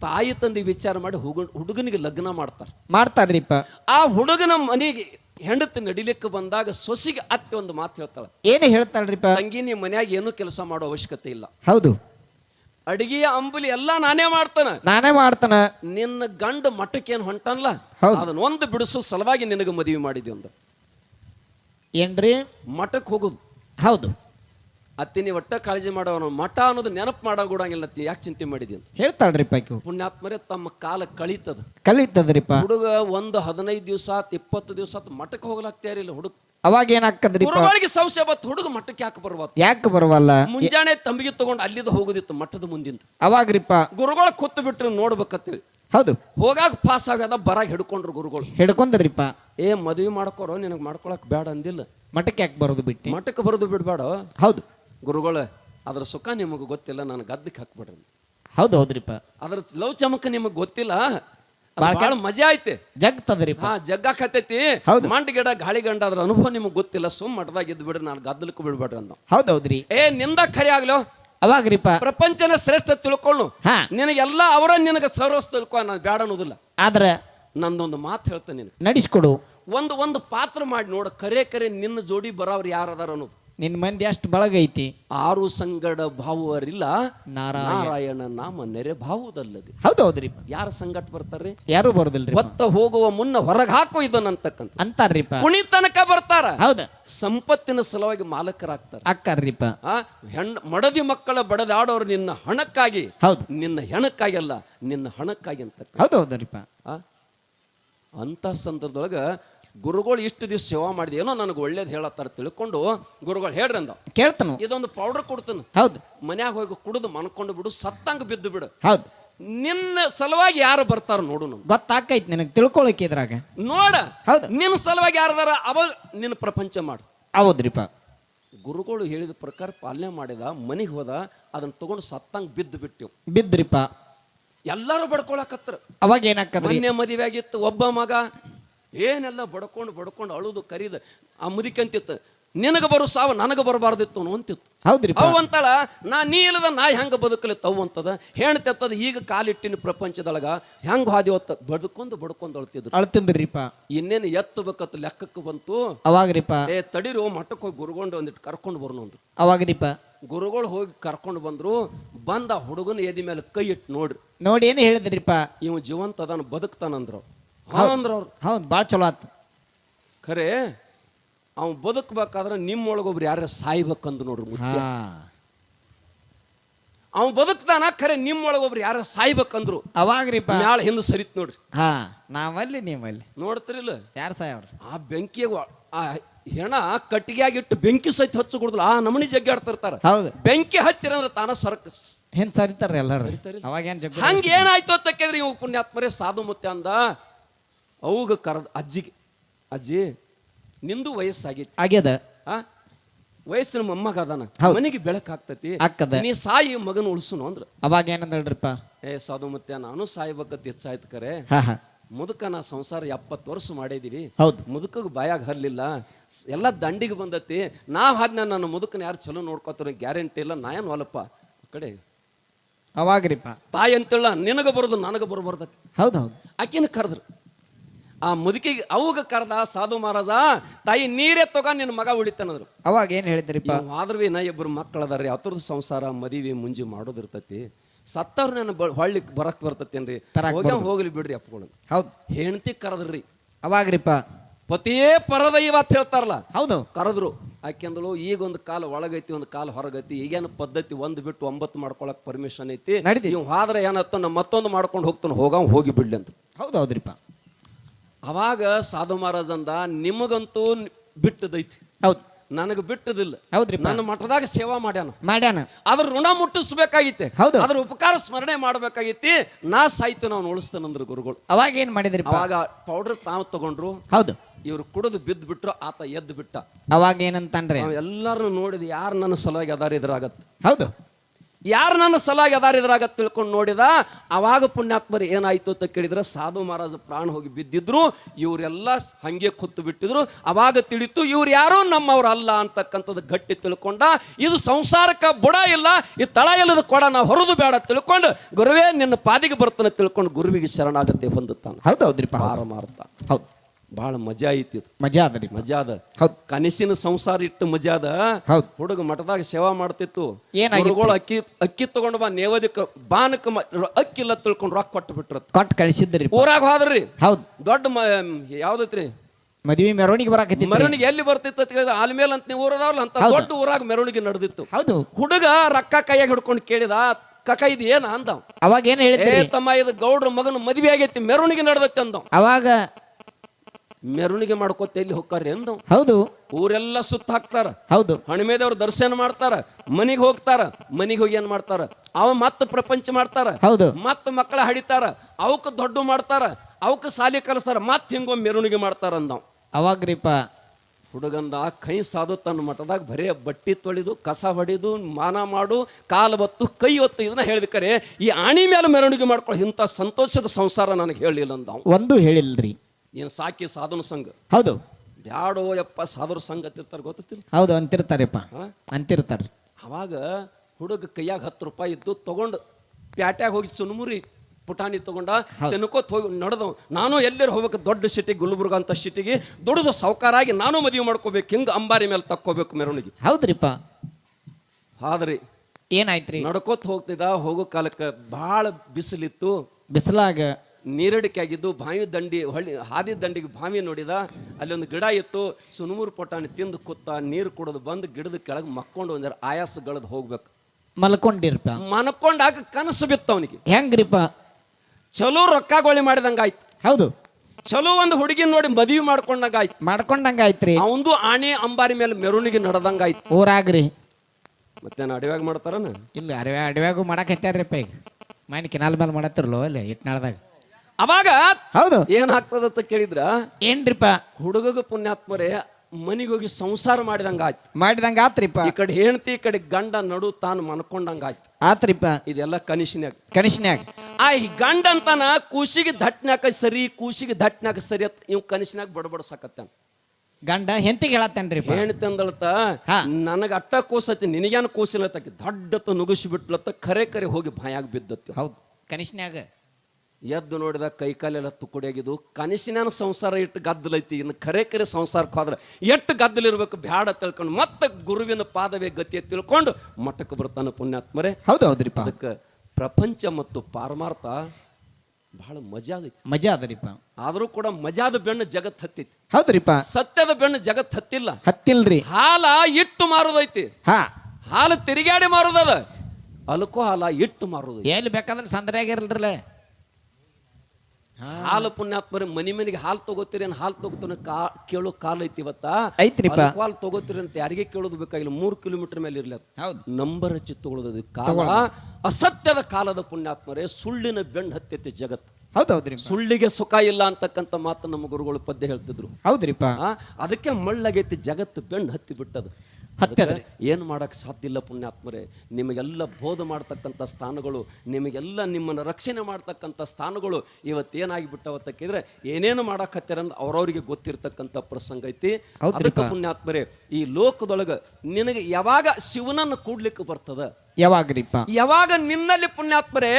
ತಾಯಿ ತಂದೆ ವಿಚಾರ ಮಾಡಿ ಹುಡುಗ ಹುಡುಗನಿಗೆ ಲಗ್ನ ಮಾಡ್ತಾರೆ. ಮಾಡ್ತಾರ್ರಿಪ್ಪ. ಆ ಹುಡುಗನ ಮನೆಗೆ ಹೆಂಡತಿ ನಡಿಲಿಕ್ಕೆ ಬಂದಾಗ ಸೊಸಿಗೆ ಅತ್ತೆ ಒಂದು ಮಾತು ಹೇಳ್ತಾಳೆ. ಏನು ಹೇಳ್ತಾಳ್ರಿಪ್ಪ? ತಂಗಿ ನಿಮ್ಮ ಮನ್ಯಾಗ ಏನೂ ಕೆಲಸ ಮಾಡೋ ಅವಶ್ಯಕತೆ ಇಲ್ಲ. ಹೌದು. ಅಡಿಗೆ ಅಂಬುಲಿ ಎಲ್ಲ ನಾನೇ ಮಾಡ್ತಾನ. ನಾನೇ ಮಾಡ್ತಾನ. ನಿನ್ನ ಗಂಡ ಮಠಕ್ಕೇನು ಹೊಂಟನ್ಲ ಅದನ್ನ ಒಂದು ಬಿಡಿಸೋ ಸಲುವಾಗಿ ನಿನಗೆ ಮದುವೆ ಮಾಡಿದ್ವಿ ಅಂದ. ಏನ್ರಿ? ಮಠಕ್ಕೆ ಹೋಗುದು. ಹೌದು. ಅತ್ತಿ ನೀವು ಒಟ್ಟ ಕಾಳಜಿ ಮಾಡೋನು ಮಠ ಅನ್ನೋದು ನೆನಪು ಮಾಡಾಗೊಡಂಗಿಲ್ಲ ಯಾಕೆ ಚಿಂತೆ ಮಾಡಿದ್ವಿ ಅಂತ. ಹೇಳ್ತಾಳ್ರಿಪ್ಪ ಪುಣ್ಯಾತ್ಮರೆ ಪುಣ್ಯಾತ್ಮರೇ ತಮ್ಮ ಕಾಲ ಕಳೀತದ. ಕಲಿತದ್ರಿಪ್ಪ ಹುಡುಗ ಒಂದು ಹದಿನೈದು ದಿವಸ ಇಪ್ಪತ್ತು ದಿವಸ ಮಠಕ್ಕೆ ಹೋಗ್ಲಾಕ್ತಾರಿಲ್ಲ ಹುಡುಗ. ಅವಾಗ ಏನಾಗ್ತದ್ರಿ ಗುರುಗಳಿಗೆ ಸಂಶಯ ಬತ್ತು ಹುಡುಗ ಮಠಕ್ಕೆ ಯಾಕೆ ಬರ್ಬಾರ್ದು ಯಾಕೆ ಬರವಲ್ಲ? ಮುಂಜಾನೆ ತಂಬಿಗೆ ತಗೊಂಡು ಅಲ್ಲಿದ ಹೋಗುದಿತ್ತು ಮಠದ ಮುಂದಿಂದ. ಅವಾಗ್ರಿಪ್ಪ? ಗುರುಗಳ ಕೂತು ಬಿಟ್ರೆ ನೋಡ್ಬೇಕತ್ತೇಳಿ ಹೌದು. ಹೋಗಾಗ ಪಾಸ್ ಆಗದ ಬರಾಗ ಹಿಡ್ಕೊಂಡ್ರು ಗುರುಗಳು. ಹಿಡ್ಕೊಂಡ್ರಿಪ್ಪ? ಏ ಮದುವೆ ಮಾಡ್ಕೊರೋ ನಿನಗೆ ಮಾಡ್ಕೊಳಕ್ ಬೇಡ ಅಂದಿಲ್ಲ. ಮಠಕ್ಕೆ ಯಾಕೆ ಬರೋದು ಬಿಟ್ಟು? ಮಠಕ್ಕೆ ಬರೋದು ಬಿಡ್ಬೇಡ. ಹೌದು. ಗುರುಗಳು ಅದ್ರ ಸುಖ ನಿಮಗೆ ಗೊತ್ತಿಲ್ಲ ನಾನು ಗದ್ದಕ್ಕೆ ಹಾಕ್ಬಿಡ್ರಿ. ಹೌದು ಹೌದ್ರಿಪ್ಪ. ಅದ್ರ ಲವ್ ಚಮಕ ನಿಮಗೆ ಗೊತ್ತಿಲ್ಲ. ಭಾಳ ಮಜಾ ಐತೆ. ಜಗ್ತದ್ರಿಪ್ಪ ಹಾ ಜಗ್ಗಾಕತೈತಿ ಹೌದು. ಮಂಡ್ ಗಿಡ ಗಾಳಿ ಗಂಡ ಅದ್ರ ಅನುಭವ ನಿಮ್ಗೆ ಗೊತ್ತಿಲ್ಲ ಸುಮ್ ಮಠದಾಗ ಇದ್ದು ಬಿಡ್ರಿ ನಾನು ಗದ್ದಲಕ್ಕೆ ಬಿಡ್ಬೇಡ್ರಿ ಅಂದ ಹೌದೌದ್ರಿ. ಏ ನಿಂದ ಖರೆ ಆಗ್ಲೋ? ಅವಾಗ್ರಿಪ. ಪ್ರಪಂಚನ ಶ್ರೇಷ್ಠ ತಿಳ್ಕೊಳ್ಳು ಹಾ. ನಿನಗೆಲ್ಲ ಅವರ ನಿನಗೆ ಸರ್ವಸ್ ತಿಳ್ಕೊ ನಾನು ಬೇಡ ಅನ್ನೋದಿಲ್ಲ. ಆದ್ರ ನಂದೊಂದು ಮಾತು ಹೇಳ್ತೇನೆ ನಡೆಸ್ಕೊಡು. ಒಂದು ಒಂದು ಪಾತ್ರ ಮಾಡಿ ನೋಡು ಕರೆ ಕರೆ ನಿನ್ನ ಜೋಡಿ ಬರೋರು ಯಾರು ಅದಾರ ಅನ್ನೋದು. ನಿನ್ನ ಮಂದಿ ಅಷ್ಟು ಬಳಗೈತಿ. ಆರು ಸಂಗಡ ಭಾವುವರಿಲ್ಲ ನಾರಾಯಣ. ನಾರಾಯಣ ನಾಮ ನೆರೆ ಭಾವುದಲ್ಲದೆ. ಹೌದು ಹೌದ್ರಿ ಯಾರ ಸಂಗಟ ಬರ್ತಾರ್ರಿ? ಯಾರು ಬರೋದಿಲ್ರಿ ಹೊತ್ತ ಹೋಗುವ ಮುನ್ನ ಹೊರಗೆ ಹಾಕೋ ಇದನ್ನಂತಕ್ಕಂಥ ಅಂತಾರ್ರಿಪ್ಪ ಕುಣಿತನಕ ಬರ್ತಾರ. ಹೌದ. ಸಂಪತ್ತಿನ ಸಲುವಾಗಿ ಮಾಲಕರಾಗ್ತಾರ. ಅಕ್ಕಾರ್ರಿಪ್ಪ ಆ ಹೆಣ್ ಮಡದಿ ಮಕ್ಕಳ ಬಡದಾಡೋರು ನಿನ್ನ ಹಣಕ್ಕಾಗಿ ಹೌದು. ನಿನ್ನ ಹೆಣಕ್ಕಾಗಿ ಅಲ್ಲ ನಿನ್ನ ಹಣಕ್ಕಾಗಿ ಅಂತ ಹೌದು ಹೌದ್ರಿಪ್ಪ ಆ? ಅಂತ ಸಂದರ್ಭದೊಳಗ ಗುರುಗಳು ಇಷ್ಟು ದಿವಸ ಸೇವಾ ಮಾಡಿದ ಏನೋ ನನಗೆ ಒಳ್ಳೇದು ಹೇಳತ್ತಾರ ತಿಳ್ಕೊಂಡು ಗುರುಗಳು ಹೇಳ್ರಿ ಅಂದ. ಕೇಳ್ತಾನು. ಇದೊಂದು ಪೌಡರ್ ಕೊಡ್ತಾನ. ಹೌದು. ಮನ್ಯಾಗ ಹೋಗಿ ಕುಡಿದು ಮನ್ಕೊಂಡು ಬಿಡು ಸತ್ತಂಗ ಬಿದ್ದು ಬಿಡು. ಹೌದು. ನಿನ್ನ ಸಲುವಾಗಿ ಯಾರು ಬರ್ತಾರ ನೋಡು ನಮ್ಗೆ. ಗೊತ್ತಾಕೈತಿ ನಿನಗೆ ತಿಳ್ಕೊಳಕ್ಕೆ ಇದ್ರಾಗ. ನೋಡ ಹೌದು. ನಿನ್ನ ಸಲುವಾಗಿ ಯಾರದಾರ ಅವ ನಿನ್ನ ಪ್ರಪಂಚ ಮಾಡು. ಹೌದ್ರಿಪ್ಪ ಗುರುಗಳು ಹೇಳಿದ ಪ್ರಕಾರ ಪಾಲನೆ ಮಾಡಿದ ಮನೆಗೆ ಹೋದ ಅದನ್ನ ತಗೊಂಡು ಸತ್ತಂಗ ಬಿದ್ದು ಬಿಟ್ಟಿವ್. ಬಿದ್ರಿಪ್ಪ ಎಲ್ಲರೂ ಬಡ್ಕೊಳಕತ್ರ. ಅವಾಗ ಏನಾಕ ಮೊನ್ನೆ ಮದುವೆ ಆಗಿತ್ತು ಒಬ್ಬ ಮಗ ಏನೆಲ್ಲ ಬಡ್ಕೊಂಡು ಬಡ್ಕೊಂಡು ಅಳುದು ಕರಿದ ಆ ಮುದಿಕಂತಿತ್ತು. ನಿನಗೆ ಬರೋ ಸಾವು ನನಗೆ ಬರಬಾರ್ದಿತ್ತು ಅಂತಿತ್ತು. ಹೌದ್ರಿ ಅವು ಅಂತಾಳ ನಾ ನೀ ಇಲ್ಲದ ನಾ ಹೆಂಗೆ ಬದುಕಲಿ ತವು ಅಂತದ. ಹೆಣ್ತೆತ್ತದ ಈಗ ಕಾಲಿಟ್ಟಿನ ಪ್ರಪಂಚದೊಳಗ ಹೆಂಗೆ ಹಾದಿ ಹೊತ್ತ? ಬಡ್ಕೊಂಡು ಬಡ್ಕೊಂಡು ಅಳ್ತಿದ್ರು. ಅಳ್ತಿಂದ್ರಿಪ್ಪ ಇನ್ನೇನು ಎತ್ತಬೇಕತ್ತು ಲೆಕ್ಕಕ್ಕೆ ಬಂತು? ಅವಾಗ್ರಿಪ್ಪ ಏ ತಡಿರು ಮಠಕ್ಕೆ ಹೋಗಿ ಗುರುಗೊಂಡು ಒಂದಿಟ್ಟು ಕರ್ಕೊಂಡು ಬರ್ನು ಅಂದ್ರು. ಅವಾಗ್ರಿಪ್ಪ ಗುರುಗಳು ಹೋಗಿ ಕರ್ಕೊಂಡು ಬಂದ್ರು. ಬಂದ ಹುಡುಗನ ಎದಿ ಮೇಲೆ ಕೈ ಇಟ್ಟು ನೋಡ್ರಿ. ನೋಡಿ ಏನು ಹೇಳಿದ್ರಿಪ್ಪ ಇವ್ ಜೀವಂತ ಅದಾನ ಬದುಕ್ತಾನಂದ್ರು. ಅಂದ್ರ ಅವ್ರು. ಹೌದು ಭಾಳ ಚಲೋ ಆತು. ಖರೆ ಅವ್ ಬದುಕ್ಬೇಕಾದ್ರೆ ನಿಮ್ಮೊಳಗೊಬ್ರು ಯಾರ ಸಾಯ್ಬೇಕಂದು ನೋಡ್ರಿ ಅವ್ನು ಬದುಕ್ತಾನ ಖರೆ ನಿಮ್ಮೊಳಗೊಬ್ರು ಯಾರ ಸಾಯ್ಬೇಕಂದ್ರು. ಅವಾಗ್ರಿ ಬಾಳ ಹಿಂದೆ ಸರಿತ್ ನೋಡ್ರಿ. ಹಾ ನಾವಲ್ಲಿ ನೀವಲ್ಲಿ. ನೋಡ್ತಿರಿಲ್ಲ? ಯಾರು ಸಾಯವ್ರ? ಆ ಬೆಂಕಿಯಾಗ ಆ ಹೆಣ ಕಟ್ಟಿಗೆಯಾಗಿಟ್ಟು ಬೆಂಕಿ ಸಹಿತ ಹಚ್ಚು ಕೊಡುದಿಲ್ಲ ಆ ನಮನಿ ಜಗ್ಗಾಡ್ತಿರ್ತಾರ ಹೌದು. ಬೆಂಕಿ ಹಚ್ಚಿರಂದ್ರೆ ತಾನ ಸರ್ಕ ಹೆಂಗ್ ಸರಿತಾರ ಎಲ್ಲಾರು. ಅವಾಗೇನ್ ಏನು ಹಂಗ ಏನಾಯ್ತು ಅಂತ ಕೇಳಿದ್ರೆ ಇವ್ ಪುಣ್ಯಾತ್ಮರೇ ಸಾಧು ಮುತ್ತೆ ಅಂದ ಅವಾಗ ಕರೆದ ಅಜ್ಜಿಗೆ ಅಜ್ಜಿ ನಿಂದು ವಯಸ್ಸಾಗೈತಿ. ಆಗ್ಯದ? ಆ? ವಯಸ್ಸಿನ ಮೊಮ್ಮಗ ಅದಾನ. ಹೌದ್. ಮನೆಗೆ ಬೆಳಕಾಗ್ತತಿ. ಆಗ್ತದ. ನೀ ಸಾಯಿ ಮಗನ ಉಳಿಸುನು ಅಂದ್ರ. ಅವಾಗ ಏನಂದಳ್ರಿಪ್ಪ ಏ ಸಾಧು ಮತ್ತೆ ನಾನು ಸಾಯ್ಬೇಕತ್ ಹೆಚ್ಚಾಯ್ತು ಕರೆ. ಹಾ ಹಾ. ಮುದುಕ ನಾ ಸಂಸಾರ ಎಪ್ಪತ್ತು ವರ್ಷ ಮಾಡಿದೀವಿ. ಹೌದು. ಮುದುಕಗೆ ಬಾಯಾಗ ಹರ್ಲಿಲ್ಲ. ಸ್- ಎಲ್ಲ ದಂಡಿಗೆ ಬಂದತಿ. ನಾವ್ ಹಾದ್ನ ನನ್ನ ಮುದುಕನ ಯಾರು ಚಲೋ ನೋಡ್ಕೋತಾರ ಗ್ಯಾರಂಟಿ ಇಲ್ಲ. ನಾ ಏನು ಹೊಲಪ್ಪ ಆ ಕಡೆ. ಅವಾಗ್ರಿಪ್ಪ. ತಾಯಿ ಅಂತೇಳ ನಿನಗೆ ಬರೋದು ನನಗೆ ಬರಬಾರ್ದ ಹೌದು ಹೌದು. ಆಕಿನ ಕರೆದ್ರು. ಆ ಮುದುಕಿಗೆ ಅವಾಗ ಕರೆದ ಸಾಧು ಮಹಾರಾಜ ತಾಯಿ ನೀರೇ ತಗ ನಿನ್ನ ಮಗ ಉಳಿತಾನಂದ್ರು ಅವಾಗ ಏನ್ ಹೇಳಿದ್ರಿ ಆದ್ರೂ ನಾ ಇಬ್ಬರು ಮಕ್ಕಳು ರೀ ಸಂಸಾರ ಮದುವೆ ಮುಂಜಿ ಮಾಡೋದಿರ್ತತಿ. ಸತ್ತವ್ರು ನನ್ನ ಬ ಹೊಳ್ಳಿ ಬರಕ್ ಬರ್ತತೇನ್ರಿ? ಹೋಗ್ಯ ಹೋಗ್ಲಿ ಬಿಡ್ರಿ ಅಪ್ಪಗಳು. ಹೌದು. ಹೆಂಡತಿ ಕರೆದ್ರಿ. ಅವಾಗ್ರಿಪ್ಪ? ಪತಿಯೇ ಪರದ ಇವತ್ತು ಹೇಳ್ತಾರಲ್ಲ. ಹೌದು. ಕರೆದ್ರು. ಆಕೆಂದಳು ಈಗ ಒಂದು ಕಾಲ ಒಳಗೈತಿ ಒಂದು ಕಾಲ ಹೊರಗೈತಿ ಈಗೇನು ಪದ್ಧತಿ ಒಂದು ಬಿಟ್ಟು ಒಂಬತ್ತು ಮಾಡ್ಕೊಳಕ್ ಪರ್ಮಿಷನ್ ಐತಿ. ನೀವು ಆದ್ರೆ ಹೋದ್ರೆ ಏನತ್ತ ಮತ್ತೊಂದು ಮಾಡ್ಕೊಂಡು ಹೋಗ್ತಾನೆ ಹೋಗ ಹೋಗಿ ಬಿಡ್ಲಿ ಅಂತ ಹೌದು ಹೌದ್ರಿಪ್ಪ. ಅವಾಗ ಸಾಧು ಮಹಾರಾಜ್ ಅಂದ ನಿಮಗಂತೂ ಬಿಟ್ಟದೈತಿ. ಹೌದು. ನನಗೆ ಬಿಟ್ಟದಿಲ್ಲ. ಹೌದ್ರಿ ನನ್ನ ಮಠದಾಗ ಸೇವಾ ಮಾಡ್ಯಾನ. ಮಾಡ್ಯಾನ. ಅದ್ರ ಋಣ ಮುಟ್ಟಿಸ್ಬೇಕಾಗಿತ್ತೆ ಹೌದು. ಅದ್ರ ಉಪಕಾರ ಸ್ಮರಣೆ ಮಾಡ್ಬೇಕಾಗಿತ್ತಿ ನಾ ಸಾಯ್ತು ನಾವು ಉಳಿಸ್ತೇನಂದ್ರು ಗುರುಗಳು. ಅವಾಗ ಏನ್ ಮಾಡಿದ್ರಿ ಅವಾಗ ಪೌಡರ್ ತಾವು ತಗೊಂಡ್ರು. ಹೌದು. ಇವ್ರು ಕುಡಿದು ಬಿದ್ದು ಬಿಟ್ರು ಆತ ಎದ್ದು ಬಿಟ್ಟ ಅವಾಗ ಏನಂತಂದ್ರೆ? ಎಲ್ಲಾರು ನೋಡಿದ್ ನೋಡಿದ ಯಾರು ನನ್ನ ಸಲುವಾಗಿ ಅದಾರ ಇದ್ರಾಗತ್ತೆ ಹೌದು. ಯಾರು ನನ್ನ ಸಲುವಾಗಿ ಅದಾರ ಇದ್ರಾಗ ತಿಳ್ಕೊಂಡು ನೋಡಿದ ಅವಾಗ ಪುಣ್ಯಾತ್ಮರು ಏನಾಯ್ತು ಅಂತ ಕೇಳಿದ್ರೆ ಸಾಧು ಮಹಾರಾಜ ಪ್ರಾಣ ಹೋಗಿ ಬಿದ್ದಿದ್ರು ಇವರೆಲ್ಲ ಹಂಗೆ ಕುತ್ತು ಬಿಟ್ಟಿದ್ರು. ಅವಾಗ ತಿಳಿತು ಇವ್ರು ಯಾರೋ ನಮ್ಮವ್ರಲ್ಲ ಅಂತಕ್ಕಂಥದ್ದು ಗಟ್ಟಿ ತಿಳ್ಕೊಂಡ ಇದು ಸಂಸಾರಕ್ಕೆ ಬುಡ ಇಲ್ಲ ಈ ತಳ ಇಲ್ಲದ ಕೊಡ ನಾ ಹೊರದು ಬೇಡ ತಿಳ್ಕೊಂಡು ಗುರುವೇ ನಿನ್ನ ಪಾದಿಗೆ ಬರ್ತಾನೆ ತಿಳ್ಕೊಂಡು ಗುರುವಿಗೆ ಶರಣಾಗತ್ತೆ ಹೊಂದುತ್ತಾನೆ. ಹೌದು ಹೌದ್ರಿ ಪಾರ ಮಾರುತ್ತ ಹೌದು. ಭಾಳ ಮಜಾ ಐತಿ ಇದು. ಮಜಾ ರೀ ಮಜಾ ಅದ. ಹೌದು. ಕನಸಿನ ಸಂಸಾರ ಇಟ್ಟು ಮಜಾ ಅದ. ಹೌದು. ಹುಡುಗ ಮಠದಾಗ ಸೇವಾ ಮಾಡ್ತಿತ್ತು. ಏನಾಗಿತ್ತು? ಗುರುಗಳು ಅಕ್ಕಿ ಅಕ್ಕಿ ತಗೊಂಡು ಬಾ ನೇವದಿಕ್ಕ ಬಾನಕ ಮ- ರ- ಅಕ್ಕಿ ಇಲ್ಲ ತಿಳ್ಕೊಂಡು ರೊಕ್ಕ ಕೊಟ್ಟು ಬಿಟ್ರು ಕೊಟ್ಟು ಕಳಿಸಿದ್ರಿ ಊರಾಗ ಹೋದ್ರಿ. ಹೌದು. ದೊಡ್ಡ ಮ ಯಾವ್ದೈತ್ರಿ? ಮದ್ವಿ ಮೆರವಣಿಗೆ ಬರಾಕತ್ತಿ ಮೆರವಣಿಗೆ ಎಲ್ಲಿ ಬರ್ತಿತ್ತು ಅಂತ ಕೇಳಿದ ಆಲ್ಮೇಲ್ ಅಂತ ನೀವು ಊರದವ್ರಲ್ಲ ಅಂತ ಹೌದು. ದೊಡ್ಡ ಊರಾಗ ಮೆರವಣಿಗೆ ನಡೆದಿತ್ತು. ಹೌದು. ಹುಡುಗ ರೊಕ್ಕ ಕೈಯಾಗ ಹಿಡ್ಕೊಂಡು ಕೇಳಿದ ಕಕ್ಕ ಇದು ಏನ? ಅಂದ. ಅವಾಗ ಏನ್ ಏ ಹೇಳಿದ್ರಿ ತಮ್ಮ ಇದು ಗೌಡ್ರ ಮಗನ ಮದ್ವೆ ಆಗೈತಿ ಮೆರವಣಿಗೆ ನಡೆದೈತಿ ಅಂದ. ಅವಾಗ ಮೆರವಣಿಗೆ ಮಾಡ್ಕೋತ ಎಲ್ಲಿ ಹೋಗ್ತಾರ್ರಿ ಎಂದು ಹೌದು. ಊರೆಲ್ಲ ಸುತ್ತ ಹಾಕ್ತಾರ. ಹೌದು. ಹಣಿಮೇದವ್ರು ದರ್ಶನ ಮಾಡ್ತಾರ ಮನಿಗೆ ಹೋಗ್ತಾರ ಮನಿಗೆ ಹೋಗಿ ಏನ್ ಮಾಡ್ತಾರ? ಅವ ಮತ್ತ ಪ್ರಪಂಚ ಮಾಡ್ತಾರ ಹೌದು. ಮತ್ತ ಮಕ್ಕಳ ಹಡಿತಾರ ಅವಕ್ ದೊಡ್ಡ ಮಾಡ್ತಾರ ಅವಕ್ ಸಾಲಿ ಕಲಿಸ್ತಾರ ಮತ್ ಹಿಂಗೋ ಮೆರವಣಿಗೆ ಮಾಡ್ತಾರ ಅಂದವ್. ಅವಾಗ್ರಿಪ್ಪ. ಹುಡುಗಂದ ಕೈ ಸಾದು ತನ್ನ ಮಠದಾಗ ಬರೇ ಬಟ್ಟಿ ತೊಳೆದು ಕಸ ಹೊಡೆದು ಮಾನ ಮಾಡು ಕಾಲು ಬತ್ತು ಕೈ ಒತ್ತು ಇದನ್ನ ಹೇಳಿದ್ರೆ ಈ ಆಣಿ ಮೇಲೆ ಮೆರವಣಿಗೆ ಮಾಡ್ಕೊಳ್ಳೋ ಇಂಥ ಸಂತೋಷದ ಸಂಸಾರ ನನಗೆ ಹೇಳಿಲ್ಲ ಅಂದ ಒಂದು ಹೇಳಿಲ್ರಿ. ಏನು ಸಾಕಿ ಸಾಧನ ಸಂಘ? ಹೌದು. ಬ್ಯಾಡೋ ಯಪ್ಪ ಸಾಧುರ ಸಂಘ ಅಂತಿರ್ತಾರೆ ಗೊತ್ತಿಲ್ಲ ಹೌದು ಅಂತಿರ್ತಾರಪ್ಪ. ಅಂತಿರ್ತಾರೆ. ಅವಾಗ ಹುಡುಗ ಕೈಯಾಗ ಹತ್ತು ರೂಪಾಯಿ ಇದ್ದು ತಗೊಂಡು ಪ್ಯಾಟ್ಯಾಗ ಹೋಗಿ ಚುನ್ಮುರಿ ಪುಟಾಣಿ ತಗೊಂಡ ತಿನ್ಕೋತ ಹೋಗಿ ನಡೆದು ನಾನು ಎಲ್ಲರೂ ಹೋಗ್ಬೇಕು? ದೊಡ್ಡ ಸಿಟಿ ಗುಲ್ಬರ್ಗ ಅಂತ ಸಿಟಿಗೆ ದುಡಿದು ಸಾವುಕಾರಾಗಿ ನಾನು ಮದುವೆ ಮಾಡ್ಕೋಬೇಕು. ಹಿಂಗೆ ಅಂಬಾರಿ ಮೇಲೆ ತಕ್ಕೋಬೇಕು ಮೆರವಣಿಗೆ. ಹೌದ್ರಿಪ್ಪ. ಆದ್ರಿ ಏನಾಯ್ತ್ರಿ? ನಡ್ಕೋತ ಹೋಗ್ತಿದ್ದ ಹೋಗೋ ಕಾಲಕ್ಕೆ ಭಾಳ ಬಿಸಿಲಿತ್ತು. ಬಿಸಿಲಾಗ ನೀರಡಿಕೆ ಆಗಿದ್ದು ಬಾವಿ ದಂಡಿ ಹೊಳ್ಳಿ ಹಾದಿ ದಂಡಿಗೆ ಬಾವಿ ನೋಡಿದ ಅಲ್ಲಿ ಒಂದು ಗಿಡ ಇತ್ತು. ಸುನಮೂರು ಪೊಟಾಣಿ ತಿಂದು ಕೂತ ನೀರು ಕುಡಿದು ಬಂದು ಗಿಡದ ಕೆಳಗೆ ಮಕ್ಕೊಂಡು ಒಂದರ ಆಯಾಸ ಗಳದ್ ಹೋಗ್ಬೇಕು. ಮಲ್ಕೊಂಡಿರ್ಪ. ಮನ್ಕೊಂಡಾಗ ಕನಸು ಬಿತ್ತು ಅವನಿಗೆ. ಹೆಂಗ್ರಿಪ್ಪ? ಚಲೋ ರೊಕ್ಕಗೊಳಿ ಮಾಡಿದಂಗಾಯ್ತು. ಹೌದು. ಚಲೋ ಒಂದು ಹುಡುಗಿ ನೋಡಿ ಮದುವೆ ಮಾಡ್ಕೊಂಡಂಗ ಆಯ್ತು ಮಾಡ್ಕೊಂಡಂಗ ಆಯ್ತ್ರಿ ಅವಂದು ಆಣೆ ಅಂಬಾರಿ ಮೇಲೆ ಮೆರವಣಿಗೆ ನಡೆದಂಗಾಯ್ತು. ಊರಾಗ್ರಿ. ಮತ್ತೇನು ಅಡಿವಾಗ ಮಾಡ್ತಾರನ? ಇಲ್ಲ ಅಡವ್ಯಾ ಅಡವ್ಯಾಗು ಮಾಡಕತ್ತಾರ್ರಿಪ್ಪ ಈಗ. ಮೈನ್ ಕೆನಾಲ್ ಮೇಲೆ ಮಾಡತ್ತಿರ್ಲೋ ಅಲ್ಲಿ ಇಟ್ನಾಳ್ದಾಗ. ಅವಾಗ ಹೌದು. ಏನ್ ಆಗ್ತದಂತ ಕೇಳಿದ್ರ? ಏನ್ರಿಪ್ಪ? ಹುಡುಗಗ ಪುಣ್ಯಾತ್ಮರೇ ಮನಿಗೋಗಿ ಸಂಸಾರ ಮಾಡಿದಂಗ ಆಯ್ತು. ಮಾಡಿದಂಗ ಆತ್ರಿಪ್ಪ. ಈ ಕಡೆ ಹೆಂಡತಿ ಈ ಕಡೆ ಗಂಡ ನಡು ತಾನು ಮನ್ಕೊಂಡಂಗ ಆಯ್ತು. ಆತ್ರಿಪ್ಪ. ಇದೆಲ್ಲ ಕನಿಷ್ನ್ಯಾಗ. ಕನಿಷ್ನ್ಯಾಗ. ಆ ಈ ಗಂಡ ಅಂತಾನ ಕೂಸಿಗೆ ದಟ್ನ್ಯಾಕ ಸರಿ ಕೂಸಿಗೆ ದಟ್ನ್ಯಾಕ ಸರಿ ಅಂತ ಇವ್ ಕನಿಷನ್ಯಾಗ ಬಡಬಡ್ಸಾಕತ್ತಾನ. ಗಂಡ ಹೆಂತಿಗೆ ಹೇಳತ್ತೇನ್ರಿ ಹೆಣ್ತಿ ಅಂದಳತ ಹಾ. ನನಗ ಅಟ್ಟ ಕೂಸತಿ ನಿನಗೇನು ಕೂಸಿಲ್ಲ ದೊಡ್ಡತ ನುಗಿಸಿ ನುಗುಸಿ ಬಿಟ್ಲತ್ತ ಕರೆ ಕರೆ ಹೋಗಿ ಭಯಾಗ ಬಿದ್ದತ್ತು. ಹೌದು. ಕನಿಷ್ನ್ಯಾಗ ಎದ್ದು ನೋಡಿದ ಕೈಕಾಲೆಲ್ಲ ತುಕ್ಕುಡಿಯಾಗಿದ್ದು ತುಕುಡಿಯಾಗಿದ್ದು ಕನಸಿನ ಸಂಸಾರ ಇಟ್ಟು ಗದ್ದಲೈತಿ. ಇನ್ನು ಕರೆ ಕರೆ ಸಂಸಾರಕ್ಕೆ ಹೋದ್ರೆ ಎಷ್ಟು ಗದ್ದಲಿರ್ಬೇಕು ಬ್ಯಾಡ ತಿಳ್ಕೊಂಡು ಮತ್ತೆ ಗುರುವಿನ ಪಾದವೇ ಗತಿಯ ತಿಳ್ಕೊಂಡು ಮಠಕ್ಕೆ ಬರ್ತಾನೆ ಪುಣ್ಯಾತ್ಮರೇ. ಹೌದು ಹೌದ್ರಿಪ್ಪ ಅದಕ್ಕೆ ಪ್ರಪಂಚ ಮತ್ತು ಪಾರಮಾರ್ಥ ಬಹಳ ಮಜಾ ಆಗೈತಿ ಮಜಾ ಅದರಿಪ್ಪ ಆದರೂ ಕೂಡ ಮಜಾದ ಬೆಣ್ಣು ಜಗತ್ ಹತ್ತೈತಿ ಹೌದ್ರಿಪ್ಪ. ಸತ್ಯದ ಬೆಣ್ಣು ಜಗತ್ ಹತ್ತಿಲ್ಲ. ಹತ್ತಿಲ್ರಿ. ಹಾಲ ಇಟ್ಟು ಮಾರೋದೈತಿ. ಹಾ. ಹಾಲು ತಿರುಗಾಡಿ ಮಾರೋದದ. ಅಲ್ಕೋ ಹಾಲ ಇಟ್ಟು ಮಾರೋದು. ಎಲ್ಲಿ ಬೇಕಾದ್ರೆ ಸಂದ್ರೆ ಇರಲ್ರಲ್ಲ ಹಾಲು ಪುಣ್ಯಾತ್ಮರ ಮನಿ ಮನಿಗೆ ಹಾಲು ತಗೋತೀರಿ ಏನ್ ಹಾಲು ತಗೋತಾನ ಕಾ ಕೇಳೋ ಕಾಲ ಐತಿ ಇವತ್ತ. ಐತ್ರಿಪ್ಪ. ಹಾಲು ತಗೋತೀರಿ ಅಂತ ಯಾರಿಗೆ ಕೇಳೋದು ಬೇಕಾಗಿಲ್ಲ ಮೂರು ಕಿಲೋಮೀಟರ್ ಮೇಲೆ ಇರ್ಲಿ. ಹೌದು. ನಂಬರ್ ಹಚ್ಚಿ ತಗೊಳ್ಳೋದು ಕಾಲ ಅಸತ್ಯದ ಕಾಲದ ಪುಣ್ಯಾತ್ಮರೇ ಸುಳ್ಳಿನ ಬೆಂಡ್ ಹತ್ತೈತಿ ಜಗತ್ತು ಹೌದೌದ್ರಿ ಸುಳ್ಳಿಗೆ ಸುಖ ಇಲ್ಲ ಅಂತಕ್ಕಂಥ ಮಾತು ನಮ್ಮ ಗುರುಗಳು ಪದ್ಯ ಹೇಳ್ತಿದ್ರು. ಹೌದ್ರಿಪ್ಪ. ಅದಕ್ಕೆ ಮಳ್ಳಗೈತಿ ಜಗತ್ತು ಬೆಂಡ್ ಹತ್ತಿ ಬಿಟ್ಟದು. ಹತ್ತದ್ರಿ. ಏನು ಮಾಡೋಕ್ಕೆ ಸಾಧ್ಯ ಇಲ್ಲ ಪುಣ್ಯಾತ್ಮರೇ? ನಿಮಗೆಲ್ಲ ಬೋಧ ಮಾಡ್ತಕ್ಕಂಥ ಸ್ಥಾನಗಳು ನಿಮಗೆಲ್ಲ ನಿಮ್ಮನ್ನು ರಕ್ಷಣೆ ಮಾಡ್ತಕ್ಕಂಥ ಸ್ಥಾನಗಳು ಇವತ್ತೇನಾಗಿ ಬಿಟ್ಟವತ್ತಕ್ಕಿದ್ರೆ ಏನೇನು ಮಾಡಕ್ ಹತ್ತಾರಂದ್ರೆ ಅವ್ರವ್ರಿಗೆ ಗೊತ್ತಿರ್ತಕ್ಕಂಥ ಪ್ರಸಂಗ ಐತಿ. ಅದಕ್ಕೆ ಪುಣ್ಯಾತ್ಮರೇ ಈ ಲೋಕದೊಳಗೆ ನಿನಗೆ ಯಾವಾಗ ಶಿವನನ್ನು ಕೂಡ್ಲಿಕ್ಕೆ ಬರ್ತದ? ಯಾವಾಗ್ರಿಪ್ಪ. ಯಾವಾಗ ನಿನ್ನಲ್ಲಿ ಪುಣ್ಯಾತ್ಮರೇ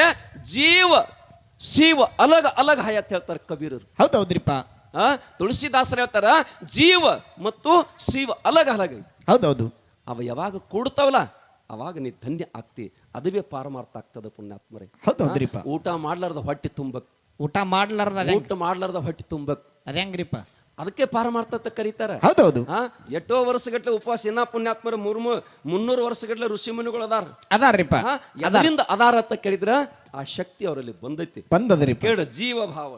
ಜೀವ ಶಿವ ಅಲಗ ಅಲಗ ಹಯತ್ ಹೇಳ್ತಾರೆ ಕಬೀರರು. ಹೌದೌದ್ರಿಪ್ಪ. ತುಳಸಿದಾಸರು ಹೇಳ್ತಾರ ಜೀವ ಮತ್ತು ಶಿವ ಅಲಗ ಅಲಗ. ಹೌದು ಹೌದು ಅವ ಯಾವಾಗ ಕೂಡ್ತಾವಲ್ಲ ಅವಾಗ ನೀ ಧನ್ಯ ಆಗ್ತಿ. ಅದುವೇ ಪಾರಮಾರ್ಥ ಆಗ್ತದ ಪುಣ್ಯಾತ್ಮರೇ. ಹೌದೌದ್ರಿಪ್ಪ. ಊಟ ಮಾಡ್ಲಾರ್ದ ಹೊಟ್ಟೆ ತುಂಬಕ್. ಊಟ ಮಾಡ್ಲಾರ್ದ ಊಟ ಮಾಡ್ಲಾರ್ದ ಹೊಟ್ಟೆ ತುಂಬಕ್. ಅದೇಂಗ್ರಿಪ್ಪ ಅದಕ್ಕೆ ಪಾರಮಾರ್ಥ ಅಂತ ಕರೀತಾರ. ಹೌದೌದು. ಎಷ್ಟೋ ವರ್ಷಗಟ್ಲೆ ಉಪವಾಸ ಇನ್ನ ಪುಣ್ಯಾತ್ಮರ ಮೂರ್ ಮುನ್ನೂರು ವರ್ಷಗಟ್ಲೆ ಋಷಿ ಮುನಿಗಳು ಅದಾರ. ಅದಾರ್ರಿಪ್ಪ. ಅದರಿಂದ ಅದಾರ. ಅಂತ ಕೇಳಿದ್ರ ಆ ಶಕ್ತಿ ಅವರಲ್ಲಿ ಬಂದೈತಿ. ಬಂದದ್ರಿ ಕೇಳ ಜೀವ ಭಾವ